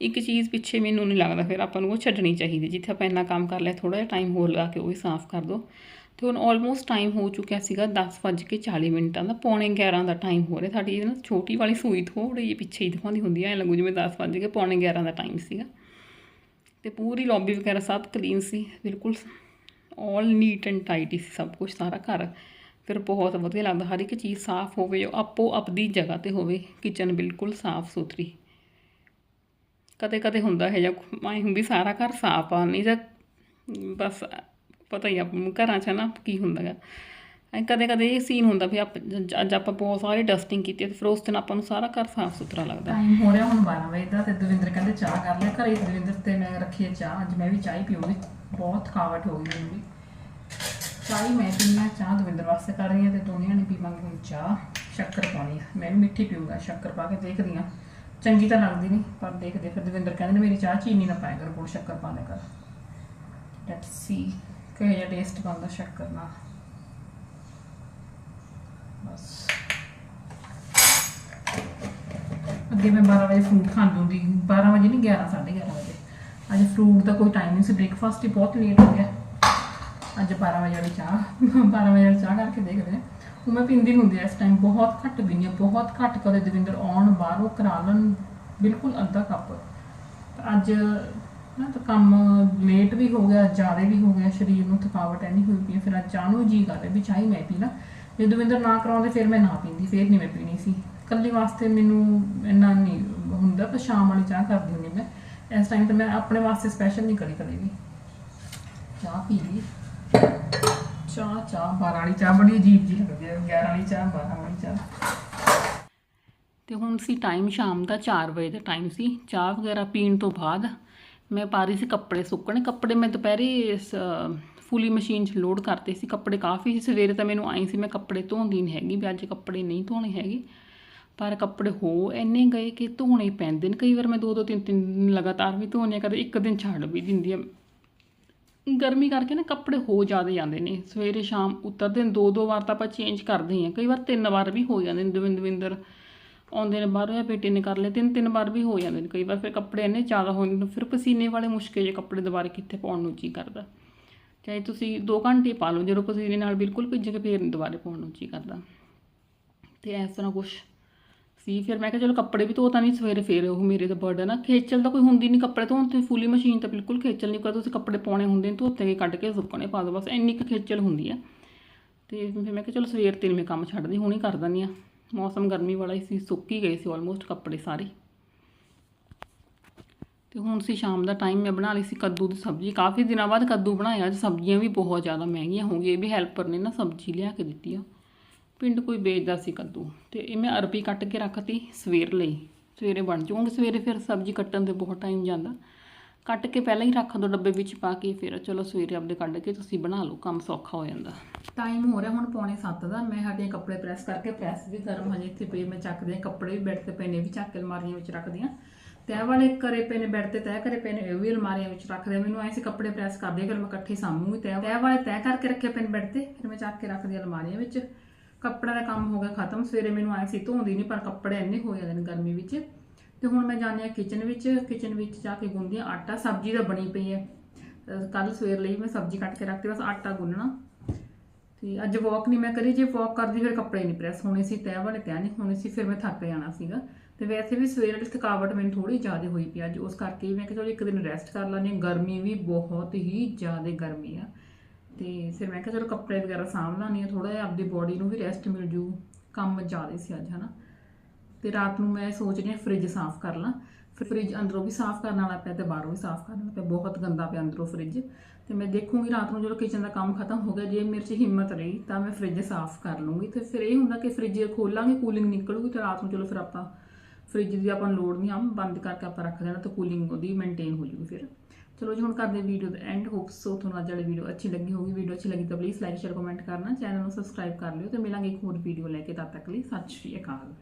ਇੱਕ ਚੀਜ਼ ਪਿੱਛੇ ਮੈਨੂੰ ਨਹੀਂ ਲੱਗਦਾ। ਫਿਰ ਆਪਾਂ ਨੂੰ ਉਹ ਛੱਡਣੀ ਚਾਹੀਦੀ ਜਿੱਥੇ ਆਪਾਂ ਇੰਨਾ ਕੰਮ ਕਰ ਲਿਆ ਥੋੜਾ ਜਿਹਾ ਟਾਈਮ ਹੋਰ ਲਗਾ ਕੇ ਉਹ ਵੀ ਸਾਫ਼ ਕਰ ਦੋ। ਤੇ ਹੁਣ ਆਲਮੋਸਟ ਟਾਈਮ ਹੋ ਚੁੱਕਿਆ ਸੀਗਾ 10:40 ਮਿੰਟਾਂ ਦਾ। ਪੌਣੇ 11 ਦਾ ਟਾਈਮ ਹੋ ਰਿਹਾ। ਸਾਡੀ ਇਹ ਨਾ ਛੋਟੀ ਵਾਲੀ ਸੂਈ ਥੋੜੀ ਜਿਹੀ ਪਿੱਛੇ ਹੀ ਦਿਖਾਉਂਦੀ ਹੁੰਦੀ ਐ ਲੱਗੂ ਜਿਵੇਂ 10 ਵੱਜ ਕੇ ਪੌਣੇ 11 ਦਾ ਟਾਈਮ ਸੀਗਾ। ਤੇ ਪੂਰੀ ਲੌਬੀ ਵਗੈਰਾ ਸਭ ਕਲੀਨ ਸੀ। ਬਿਲਕੁਲ ਆਲ ਨੀਟ ਐਂਡ ਟਾਈਡੀ ਸੀ। ਸਭ ਕੁਝ ਸਾਰਾ ਘਰ। ਫਿਰ ਬਹੁਤ ਵਧੀਆ ਲੱਗਦਾ, ਹਰ ਇੱਕ ਚੀਜ਼ ਸਾਫ਼ ਹੋਵੇ ਆਪੋ ਆਪਦੀ ਜਗ੍ਹਾ ਤੇ ਹੋਵੇ ਕਿਚਨ ਬਿਲਕੁਲ ਸਾਫ਼ ਸੁਥਰੀ। ਕਦੇ ਕਦੇ ਹੁੰਦਾ ਹੈ ਜਾਂ ਮੈਂ ਹੁੰਦੀ ਸਾਰਾ ਘਰ ਸਾਫ਼ ਆ, ਨਹੀਂ ਜਾਂ ਬਸ ਪਤਾ ਹੀ ਆ, ਘਰਾਂ 'ਚ ਨਾ ਕੀ ਹੁੰਦਾ ਗਾ। ਕਦੇ ਕਦੇ ਇਹ ਸੀਨ ਹੁੰਦਾ ਵੀ ਆਪ, ਅੱਜ ਆਪਾਂ ਬਹੁਤ ਸਾਰੀ ਡਸਟਿੰਗ ਕੀਤੀ ਹੈ ਤੇ ਫਿਰ ਉਸ ਦਿਨ ਆਪਾਂ ਨੂੰ ਸਾਰਾ ਘਰ ਸਾਫ਼ ਸੁਥਰਾ ਲੱਗਦਾ। ਟਾਈਮ ਹੋ ਰਿਹਾ ਹੁਣ 12 ਵਜੇ ਦਾ ਤੇ ਦਵਿੰਦਰ ਕਹਿੰਦੇ ਚਾਹ ਕਰ ਲਿਆ ਘਰੇ ਦਵਿੰਦਰ ਤੇ ਮੈਂ ਰੱਖੀ ਚਾਹ, ਅੱਜ ਮੈਂ ਵੀ ਚਾਹ ਹੀ ਪੀਊਂਗੀ, ਬਹੁਤ ਥਕਾਵਟ ਹੋ ਗਈ ਮੈਨੂੰ ਵੀ। ਚਾਹ ਹੀ ਮੈਂ ਪੀਣੀ ਚਾਹ ਦਵਿੰਦਰ ਵਾਸਤੇ ਕਰ ਰਹੀ ਹਾਂ ਤੇ ਦੋਨਿਆਂ ਨੇ ਪੀਵਾਂਗੇ ਹੁਣ ਚਾਹ, ਸ਼ੱਕਰ ਪਾਉਣੀ ਆ। ਮੈਂ ਵੀ ਮਿੱਠੀ ਪੀਊਂਗਾ, ਸ਼ੱਕਰ ਪਾ ਕੇ ਦੇਖਦੀ ਆ। ਚੰਗੀ ਤਾਂ ਲੱਗਦੀ ਨਹੀਂ, ਪਰ ਦੇਖਦੇ ਫਿਰ ਦਵਿੰਦਰ ਕਹਿੰਦੇ ਨੇ, ਮੇਰੀ ਚਾਹ ਚੀਨੀ ਨਾ ਪਾਇਆ ਕਰ, ਗੁੜ ਸ਼ੱਕਰ ਪਾ ਲਿਆ ਕਰ। ਲੈਟਸ ਸੀ ਕਿਹੋ ਜਿਹਾ ਟੇਸਟ ਬਣਦਾ ਸ਼ੱਕਰ ਨਾਲ। ਬਸ। ਅੱਗੇ ਮੈਂ 12 ਵਜੇ ਫਰੂਟ ਖਾਂਦੀ ਹੁੰਦੀ 12 ਵਜੇ ਨਹੀਂ 11 11:30 ਵਜੇ। ਅੱਜ ਫਰੂਟ ਦਾ ਕੋਈ ਟਾਈਮ ਨਹੀਂ ਸੀ ਬ੍ਰੇਕਫਾਸਟ ਹੀ ਬਹੁਤ ਲੇਟ ਹੋ ਗਿਆ। ਅੱਜ 12 ਵਜੇ ਵਾਲੀ ਚਾਹ 12 ਵਜੇ ਵਾਲੀ ਚਾਹ ਕਰਕੇ ਦੇਖਦੇ ਹਾਂ। ਉਹ ਮੈਂ ਪੀਂਦੀ ਹੁੰਦੀ ਹਾਂ ਇਸ ਟਾਈਮ ਬਹੁਤ ਘੱਟ ਪੀਂਦੀ ਹਾਂ, ਬਹੁਤ ਘੱਟ ਕਦੇ ਦਵਿੰਦਰ ਆਉਣ ਬਾਹਰੋਂ ਕਰਾ ਲੈਣ, ਬਿਲਕੁਲ ਅੱਧਾ ਕੱਪ। ਅੱਜ ਨਾ ਤਾਂ ਕੰਮ ਲੇਟ ਵੀ ਹੋ ਗਿਆ, ਜ਼ਿਆਦਾ ਵੀ ਹੋ ਗਿਆ, ਸਰੀਰ ਨੂੰ ਥਕਾਵਟ ਐਨੀ ਹੋਈ ਪਈ ਹੈ। ਫਿਰ ਅੱਜ ਚਾਹ ਨੂੰ ਜੀ ਕਰ ਰਿਹਾ ਵੀ ਚਾਹ ਹੀ ਮੈਂ ਪੀ ਲਾਂ। ਜੇ ਦਵਿੰਦਰ ਨਾ ਕਰਾਉਂਦੇ, ਫਿਰ ਮੈਂ ਨਾ ਪੀਂਦੀ, ਫਿਰ ਨਹੀਂ ਮੈਂ ਪੀਣੀ ਸੀ। ਕੱਲੀ ਵਾਸਤੇ ਮੈਨੂੰ ਇੰਨਾ ਨਹੀਂ ਹੁੰਦਾ, ਪਰ ਸ਼ਾਮ ਵਾਲੀ ਚਾਹ ਕਰਦੀ ਹੁੰਦੀ ਮੈਂ। ਇਸ ਟਾਈਮ ਤੇ ਮੈਂ ਆਪਣੇ ਵਾਸਤੇ ਸਪੈਸ਼ਲ ਨਹੀਂ ਕਰੀ ਕਦੇ ਵੀ। ਚਾਹ ਪੀ ਲਈ। ਚਾਹ ਚਾਹ 12 ਵਾਲੀ, ਚਾਹ ਬੜੀ ਅਜੀਬ ਜੀ ਲੱਗਦੀ ਹੈ 11 ਵਾਲੀ ਚਾਹ 12 ਵਾਲੀ ਚਾਹ। ਤੇ ਹੁਣ ਸੀ ਟਾਈਮ ਸ਼ਾਮ ਦਾ 4 ਵਜੇ ਦਾ ਟਾਈਮ ਸੀ, ਚਾਹ ਵਗੈਰਾ ਪੀਣ ਤੋਂ ਬਾਅਦ ਮੈਂ ਪਾ ਰਹੀ ਸੀ ਕੱਪੜੇ ਸੁੱਕਣੇ, ਕੱਪੜੇ ਮੈਂ ਦੁਪਹਿਰੇ ਫੁੱਲੀ ਮਸ਼ੀਨ 'ਚ ਲੋਡ ਕਰਤੇ ਸੀ, ਕੱਪੜੇ ਕਾਫੀ ਸੀ, ਸਵੇਰੇ ਤਾਂ ਮੈਨੂੰ ਆਈ ਸੀ ਮੈਂ ਕੱਪੜੇ ਧੋਂਦੀ ਨਹੀਂ ਹੈਗੀ, ਵੀ ਅੱਜ ਕੱਪੜੇ ਨਹੀਂ ਧੋਣੇ ਹੈਗੇ। ਪਰ ਕੱਪੜੇ ਹੋ ਇੰਨੇ ਗਏ ਕਿ ਧੋਣੇ ਪੈਂਦੇ ਨੇ, ਕਈ ਵਾਰ ਮੈਂ ਦੋ ਦੋ ਤਿੰਨ ਤਿੰਨ ਦਿਨ ਲਗਾਤਾਰ ਵੀ ਧੋਣੇ ਕਦੇ ਇੱਕ ਦਿਨ ਛੱਡ ਵੀ ਦਿੰਦੀ ਆ। ਗਰਮੀ ਕਰਕੇ ਨਾ ਕੱਪੜੇ ਹੋ ਜ਼ਿਆਦਾ ਜਾਂਦੇ ਨੇ। ਸਵੇਰੇ, ਸ਼ਾਮ ਉਤਰਦੇ ਨੇ ਦੋ ਦੋ ਵਾਰ ਤਾਂ ਆਪਾਂ ਚੇਂਜ ਕਰਦੇ ਹਾਂ ਕਈ ਵਾਰ ਤਿੰਨ ਵਾਰ ਵੀ ਹੋ ਜਾਂਦੇ ਨੇ। ਦਵਿੰਦਰ ਦਵਿੰਦਰ ਆਉਂਦੇ ਨੇ ਬਾਹਰੋਂ ਜਾਂ ਬੇਟੇ ਨੇ ਕਰ ਲਏ, ਤਿੰਨ ਤਿੰਨ ਵਾਰ ਵੀ ਹੋ ਜਾਂਦੇ ਨੇ। ਕਈ ਵਾਰ ਫਿਰ ਕੱਪੜੇ ਇੰਨੇ ਜ਼ਿਆਦਾ ਹੋ ਜਾਂਦੇ ਨੇ, ਫਿਰ ਪਸੀਨੇ ਵਾਲੇ ਮੁਸ਼ਕਿਲ ਜਿਹੇ ਕੱਪੜੇ ਦੁਬਾਰਾ ਕਿੱਥੇ ਪਾਉਣ ਨੂੰ ਜੀ ਕਰਦਾ। ਚਾਹੇ ਤੁਸੀਂ 2 ਘੰਟੇ ਪਾ ਲਓ, ਜਦੋਂ ਪਸੀਨੇ ਨਾਲ ਬਿਲਕੁਲ ਭਿੱਜ ਕੇ ਫੇਰ ਨੀ ਦੁਬਾਰਾ ਪਾਉਣ ਨੂੰ ਜੀ ਕਰਦਾ। ਤੇ ਇਸ ਤਰ੍ਹਾਂ ਕੁਛ ਸੀ, ਫਿਰ ਮੈਂ ਕਿਹਾ ਚਲੋ ਕੱਪੜੇ ਵੀ ਧੋਤਾ ਨਹੀਂ, ਸਵੇਰੇ ਫੇਰ ਉਹ ਮੇਰੇ ਦਾ ਬਰਡਨ ਆ। ਖੇਚਲ ਤਾਂ ਕੋਈ ਹੁੰਦੀ ਨਹੀਂ ਕੱਪੜੇ ਧੋਣ ਤੇ, ਫੁੱਲੀ ਮਸ਼ੀਨ ਤਾਂ ਬਿਲਕੁਲ ਖੇਚਲ ਨਹੀਂ ਕਰ ਤੁਸੀਂ ਕੱਪੜੇ ਪਾਉਣੇ ਹੁੰਦੇ ਨੇ ਧੋਤੇ ਕੇ ਕੱਢ ਕੇ ਸੁੱਕਣੇ ਪਾ ਦਿਓ ਬਸ ਇੰਨੀ ਕੁ ਖੇਚਲ ਹੁੰਦੀ ਆ। ਤੇ ਫਿਰ ਮੈਂ ਕਿਹਾ ਚਲੋ ਸਵੇਰ ਤੇ ਮੈਂ ਕੰਮ ਛੱਡਦੀ, ਹੁਣੀ ਕਰ ਦਿੰਦੀ ਆ। ਮੌਸਮ ਗਰਮੀ ਵਾਲਾ ਹੀ ਸੀ, ਸੁੱਕ ਹੀ ਗਏ ਸੀ ਆਲਮੋਸਟ ਕੱਪੜੇ ਸਾਰੇ। ਤੇ ਹੁਣ ਸੀ ਸ਼ਾਮ ਦਾ ਟਾਈਮ ਮੈਂ ਬਣਾ ਲਈ ਸੀ ਕੱਦੂ ਦੀ ਸਬਜ਼ੀ। ਕਾਫੀ ਦਿਨਾਂ ਬਾਅਦ ਕੱਦੂ ਬਣਾਇਆ, ਅੱਜ ਸਬਜ਼ੀਆਂ ਵੀ ਬਹੁਤ ਜ਼ਿਆਦਾ ਮਹਿੰਗੀਆਂ ਹੋ ਗਈਆਂ, ਇਹ ਵੀ ਹੈਲਪਰ ਨੇ ਨਾ ਸਬਜ਼ੀ ਲਿਆ ਕੇ ਦਿੱਤੀ ਆ। ਪਿੰਡ ਕੋਈ ਵੇਚਦਾ ਸੀ ਕੱਦੂ। ਤੇ ਇਹ ਮੈਂ ਅਰਬੀ ਕੱਟ ਕੇ ਰੱਖਤੀ ਸਵੇਰ ਲਈ। ਸਵੇਰੇ ਬਣ ਜਾਊਂਗੀ, ਸਵੇਰੇ ਫਿਰ ਸਬਜ਼ੀ ਕੱਟਣ ਦੇ ਬਹੁਤ ਟਾਈਮ ਜਾਂਦਾ। ਕੱਟ ਕੇ ਪਹਿਲਾਂ ਹੀ ਰੱਖ ਦੋ ਡੱਬੇ ਵਿੱਚ ਪਾ ਕੇ, ਫਿਰ ਚਲੋ ਸਵੇਰੇ ਆਪਦੇ ਕੱਢ ਕੇ ਤੁਸੀਂ ਬਣਾ ਲਓ, ਕੰਮ ਸੌਖਾ ਹੋ ਜਾਂਦਾ। ਟਾਈਮ ਹੋ ਰਿਹਾ ਹੁਣ ਪੌਣੇ 7 ਦਾ, ਮੈਂ ਸਾਡੇ ਕੱਪੜੇ ਪ੍ਰੈਸ ਕਰਕੇ ਪ੍ਰੈਸ ਵੀ ਗਰਮ ਹਜੇ ਇੱਥੇ ਪਏ, ਮੈਂ ਚੱਕਦੇ ਆ ਕੱਪੜੇ ਵੀ ਬੈੱਡ ਤੇ ਪਏ ਨੇ ਇਹ ਵੀ ਚੱਕ ਕੇ ਅਲਮਾਰੀਆਂ ਵਿੱਚ ਰੱਖਦੀ ਆ ਤੈਅ ਵਾਲੇ ਕਰੇ ਪਏ ਨੇ ਬੈੱਡ ਤੇ ਤੈਅ ਕਰੇ ਪਏ ਨੇ ਇਹ ਵੀ ਅਲਮਾਰੀਆਂ ਵਿੱਚ ਰੱਖਦੇ ਆ। ਮੈਨੂੰ ਐਸੇ ਕੱਪੜੇ ਪ੍ਰੈਸ ਕਰਦੇ ਫਿਰ ਮੈਂ ਇਕੱਠੇ ਸਾਂਭੂਗੀ ਤੈਅ ਤੈਅ ਵਾਲੇ ਤੈਅ ਕਰਕੇ ਰੱਖੇ ਪਏ ਨੇ ਬੈੱਡ ਤੇ, ਫਿਰ ਮੈਂ ਚੱਕ ਕੇ ਰੱਖਦੀ ਆ ਅਲਮਾਰੀਆਂ ਵਿੱਚ। ਕੱਪੜਾ ਦਾ ਕੰਮ ਹੋ ਗਿਆ ਖਤਮ, ਸਵੇਰੇ ਮੈਨੂੰ ਆਇਆ ਸੀ ਧੋਂਦੀ ਨਹੀਂ ਪਰ ਕੱਪੜੇ ਇੰਨੇ ਹੋ ਜਾਂਦੇ ਨੇ ਗਰਮੀ ਵਿੱਚ। ਤੇ ਹੁਣ ਮੈਂ ਜਾਂਦੀ ਆ ਕਿਚਨ ਵਿੱਚ ਕਿਚਨ ਵਿੱਚ ਜਾ ਕੇ ਗੁੰਦੀ ਆ ਆਟਾ, ਸਬਜ਼ੀ ਤਾਂ ਬਣੀ ਪਈ ਹੈ। ਕੱਲ ਸਵੇਰ ਲਈ ਮੈਂ ਸਬਜ਼ੀ ਕੱਟ ਕੇ ਰੱਖਤੀ ਬਸ ਆਟਾ ਗੁੰਨਣਾ। ਤੇ ਅੱਜ ਵਾਕ ਨਹੀਂ ਮੈਂ ਕਰੀ, ਜੇ ਵਾਕ ਕਰਦੀ ਫਿਰ ਕੱਪੜੇ ਨਹੀਂ ਪ੍ਰੈਸ ਹੋਣੇ ਸੀ ਤੈਅ ਵਾਲੇ ਤੈਅ ਨਹੀਂ ਹੋਣੇ ਸੀ, ਫਿਰ ਮੈਂ ਥੱਕ ਜਾਣਾ ਸੀਗਾ। ਤੇ ਵੈਸੇ ਵੀ ਸਵੇਰ ਵਾਲੀ ਥਕਾਵਟ ਮੈਨੂੰ ਥੋੜੀ ਜ਼ਿਆਦਾ ਹੋਈ ਪਈ ਅੱਜ, ਉਸ ਕਰਕੇ ਵੀ ਮੈਂ ਕਿਹਾ ਚਲੋ ਇੱਕ ਦਿਨ ਰੈਸਟ ਕਰ ਲੈਂਦੀ ਹਾਂ। ਗਰਮੀ ਵੀ ਬਹੁਤ ਹੀ ਜ਼ਿਆਦਾ ਗਰਮੀ ਆ। ਤੇ ਫਿਰ ਮੈਂ ਕਿਹਾ ਚਲੋ ਕੱਪੜੇ ਵਗੈਰਾ ਸਾਂਭ ਲਾਂਦੀ ਆ ਥੋੜਾ ਜਿਹਾ ਆਪਦੀ ਬੋਡੀ ਨੂੰ ਵੀ ਰੈਸਟ ਮਿਲ ਜੂ, ਕੰਮ ਜ਼ਿਆਦਾ ਸੀ ਅੱਜ, ਹਨਾ। ਤੇ ਰਾਤ ਨੂੰ ਮੈਂ ਸੋਚ ਰਹੀ ਹਾਂ ਫ੍ਰਿਜ ਸਾਫ਼ ਕਰ ਲਾਂ। ਫਿਰ ਫ੍ਰਿਜ ਅੰਦਰੋਂ ਵੀ ਸਾਫ਼ ਕਰਨ ਵਾਲਾ ਪਿਆ ਤੇ ਬਾਹਰੋਂ ਵੀ ਸਾਫ਼ ਕਰਨ ਵਾਲਾ ਪਿਆ, ਬਹੁਤ ਗੰਦਾ ਪਿਆ ਅੰਦਰੋਂ ਫ੍ਰਿਜ ਤੇ ਮੈਂ ਦੇਖੂੰਗੀ ਰਾਤ ਨੂੰ ਜਦੋਂ ਕਿਚਨ ਦਾ ਕੰਮ ਖਤਮ ਹੋ ਗਿਆ, ਜੇ ਮੇਰੇ 'ਚ ਹਿੰਮਤ ਰਹੀ ਤਾਂ ਮੈਂ ਫ੍ਰਿਜ ਸਾਫ਼ ਕਰ ਲੂੰਗੀ। ਤੇ ਫਿਰ ਇਹ ਹੁੰਦਾ ਕਿ ਫ੍ਰਿਜ ਖੋਲਾਂਗੇ ਕੂਲਿੰਗ ਨਿਕਲੂਗੀ ਤੇ ਰਾਤ ਨੂੰ ਚਲੋ ਫਿਰ ਆਪਾਂ ਫ੍ਰਿਜ ਦੀ ਆਪਾਂ ਨੂੰ ਲੋੜ ਨਹੀਂ, ਆਮ ਬੰਦ ਕਰਕੇ ਆਪਾਂ ਰੱਖ ਦੇਣਾ ਤੇ ਕੂਲਿੰਗ ਉਹਦੀ ਮੇਨਟੇਨ ਹੋ ਜੂਗੀ ਫਿਰ। ਚਲੋ ਜੀ, ਹੁਣ ਕਰਦੇ ਵੀਡੀਓ ਦਾ ਐਂਡ ਹੋਪ ਸੋ ਤੁਹਾਨੂੰ ਅੱਜ ਵਾਲੀ ਵੀਡੀਓ ਅੱਛੀ ਲੱਗੀ ਹੋਊਗੀ। ਵੀਡੀਓ ਅੱਛੀ ਲੱਗੀ ਤਾਂ ਪਲੀਜ਼ ਲਾਈਕ ਸ਼ੇਅਰ ਕਮੈਂਟ ਕਰਨਾ। ਚੈਨਲ ਨੂੰ ਸਬਸਕ੍ਰਾਈਬ ਕਰ ਲਿਓ ਤੇ ਮਿਲਾਂਗੇ ਇੱਕ ਹੋਰ ਵੀਡੀਓ ਲੈ ਕੇ। ਤਦ ਤੱਕ ਲਈ ਸਤਿ ਸ਼੍ਰੀ ਅਕਾਲ।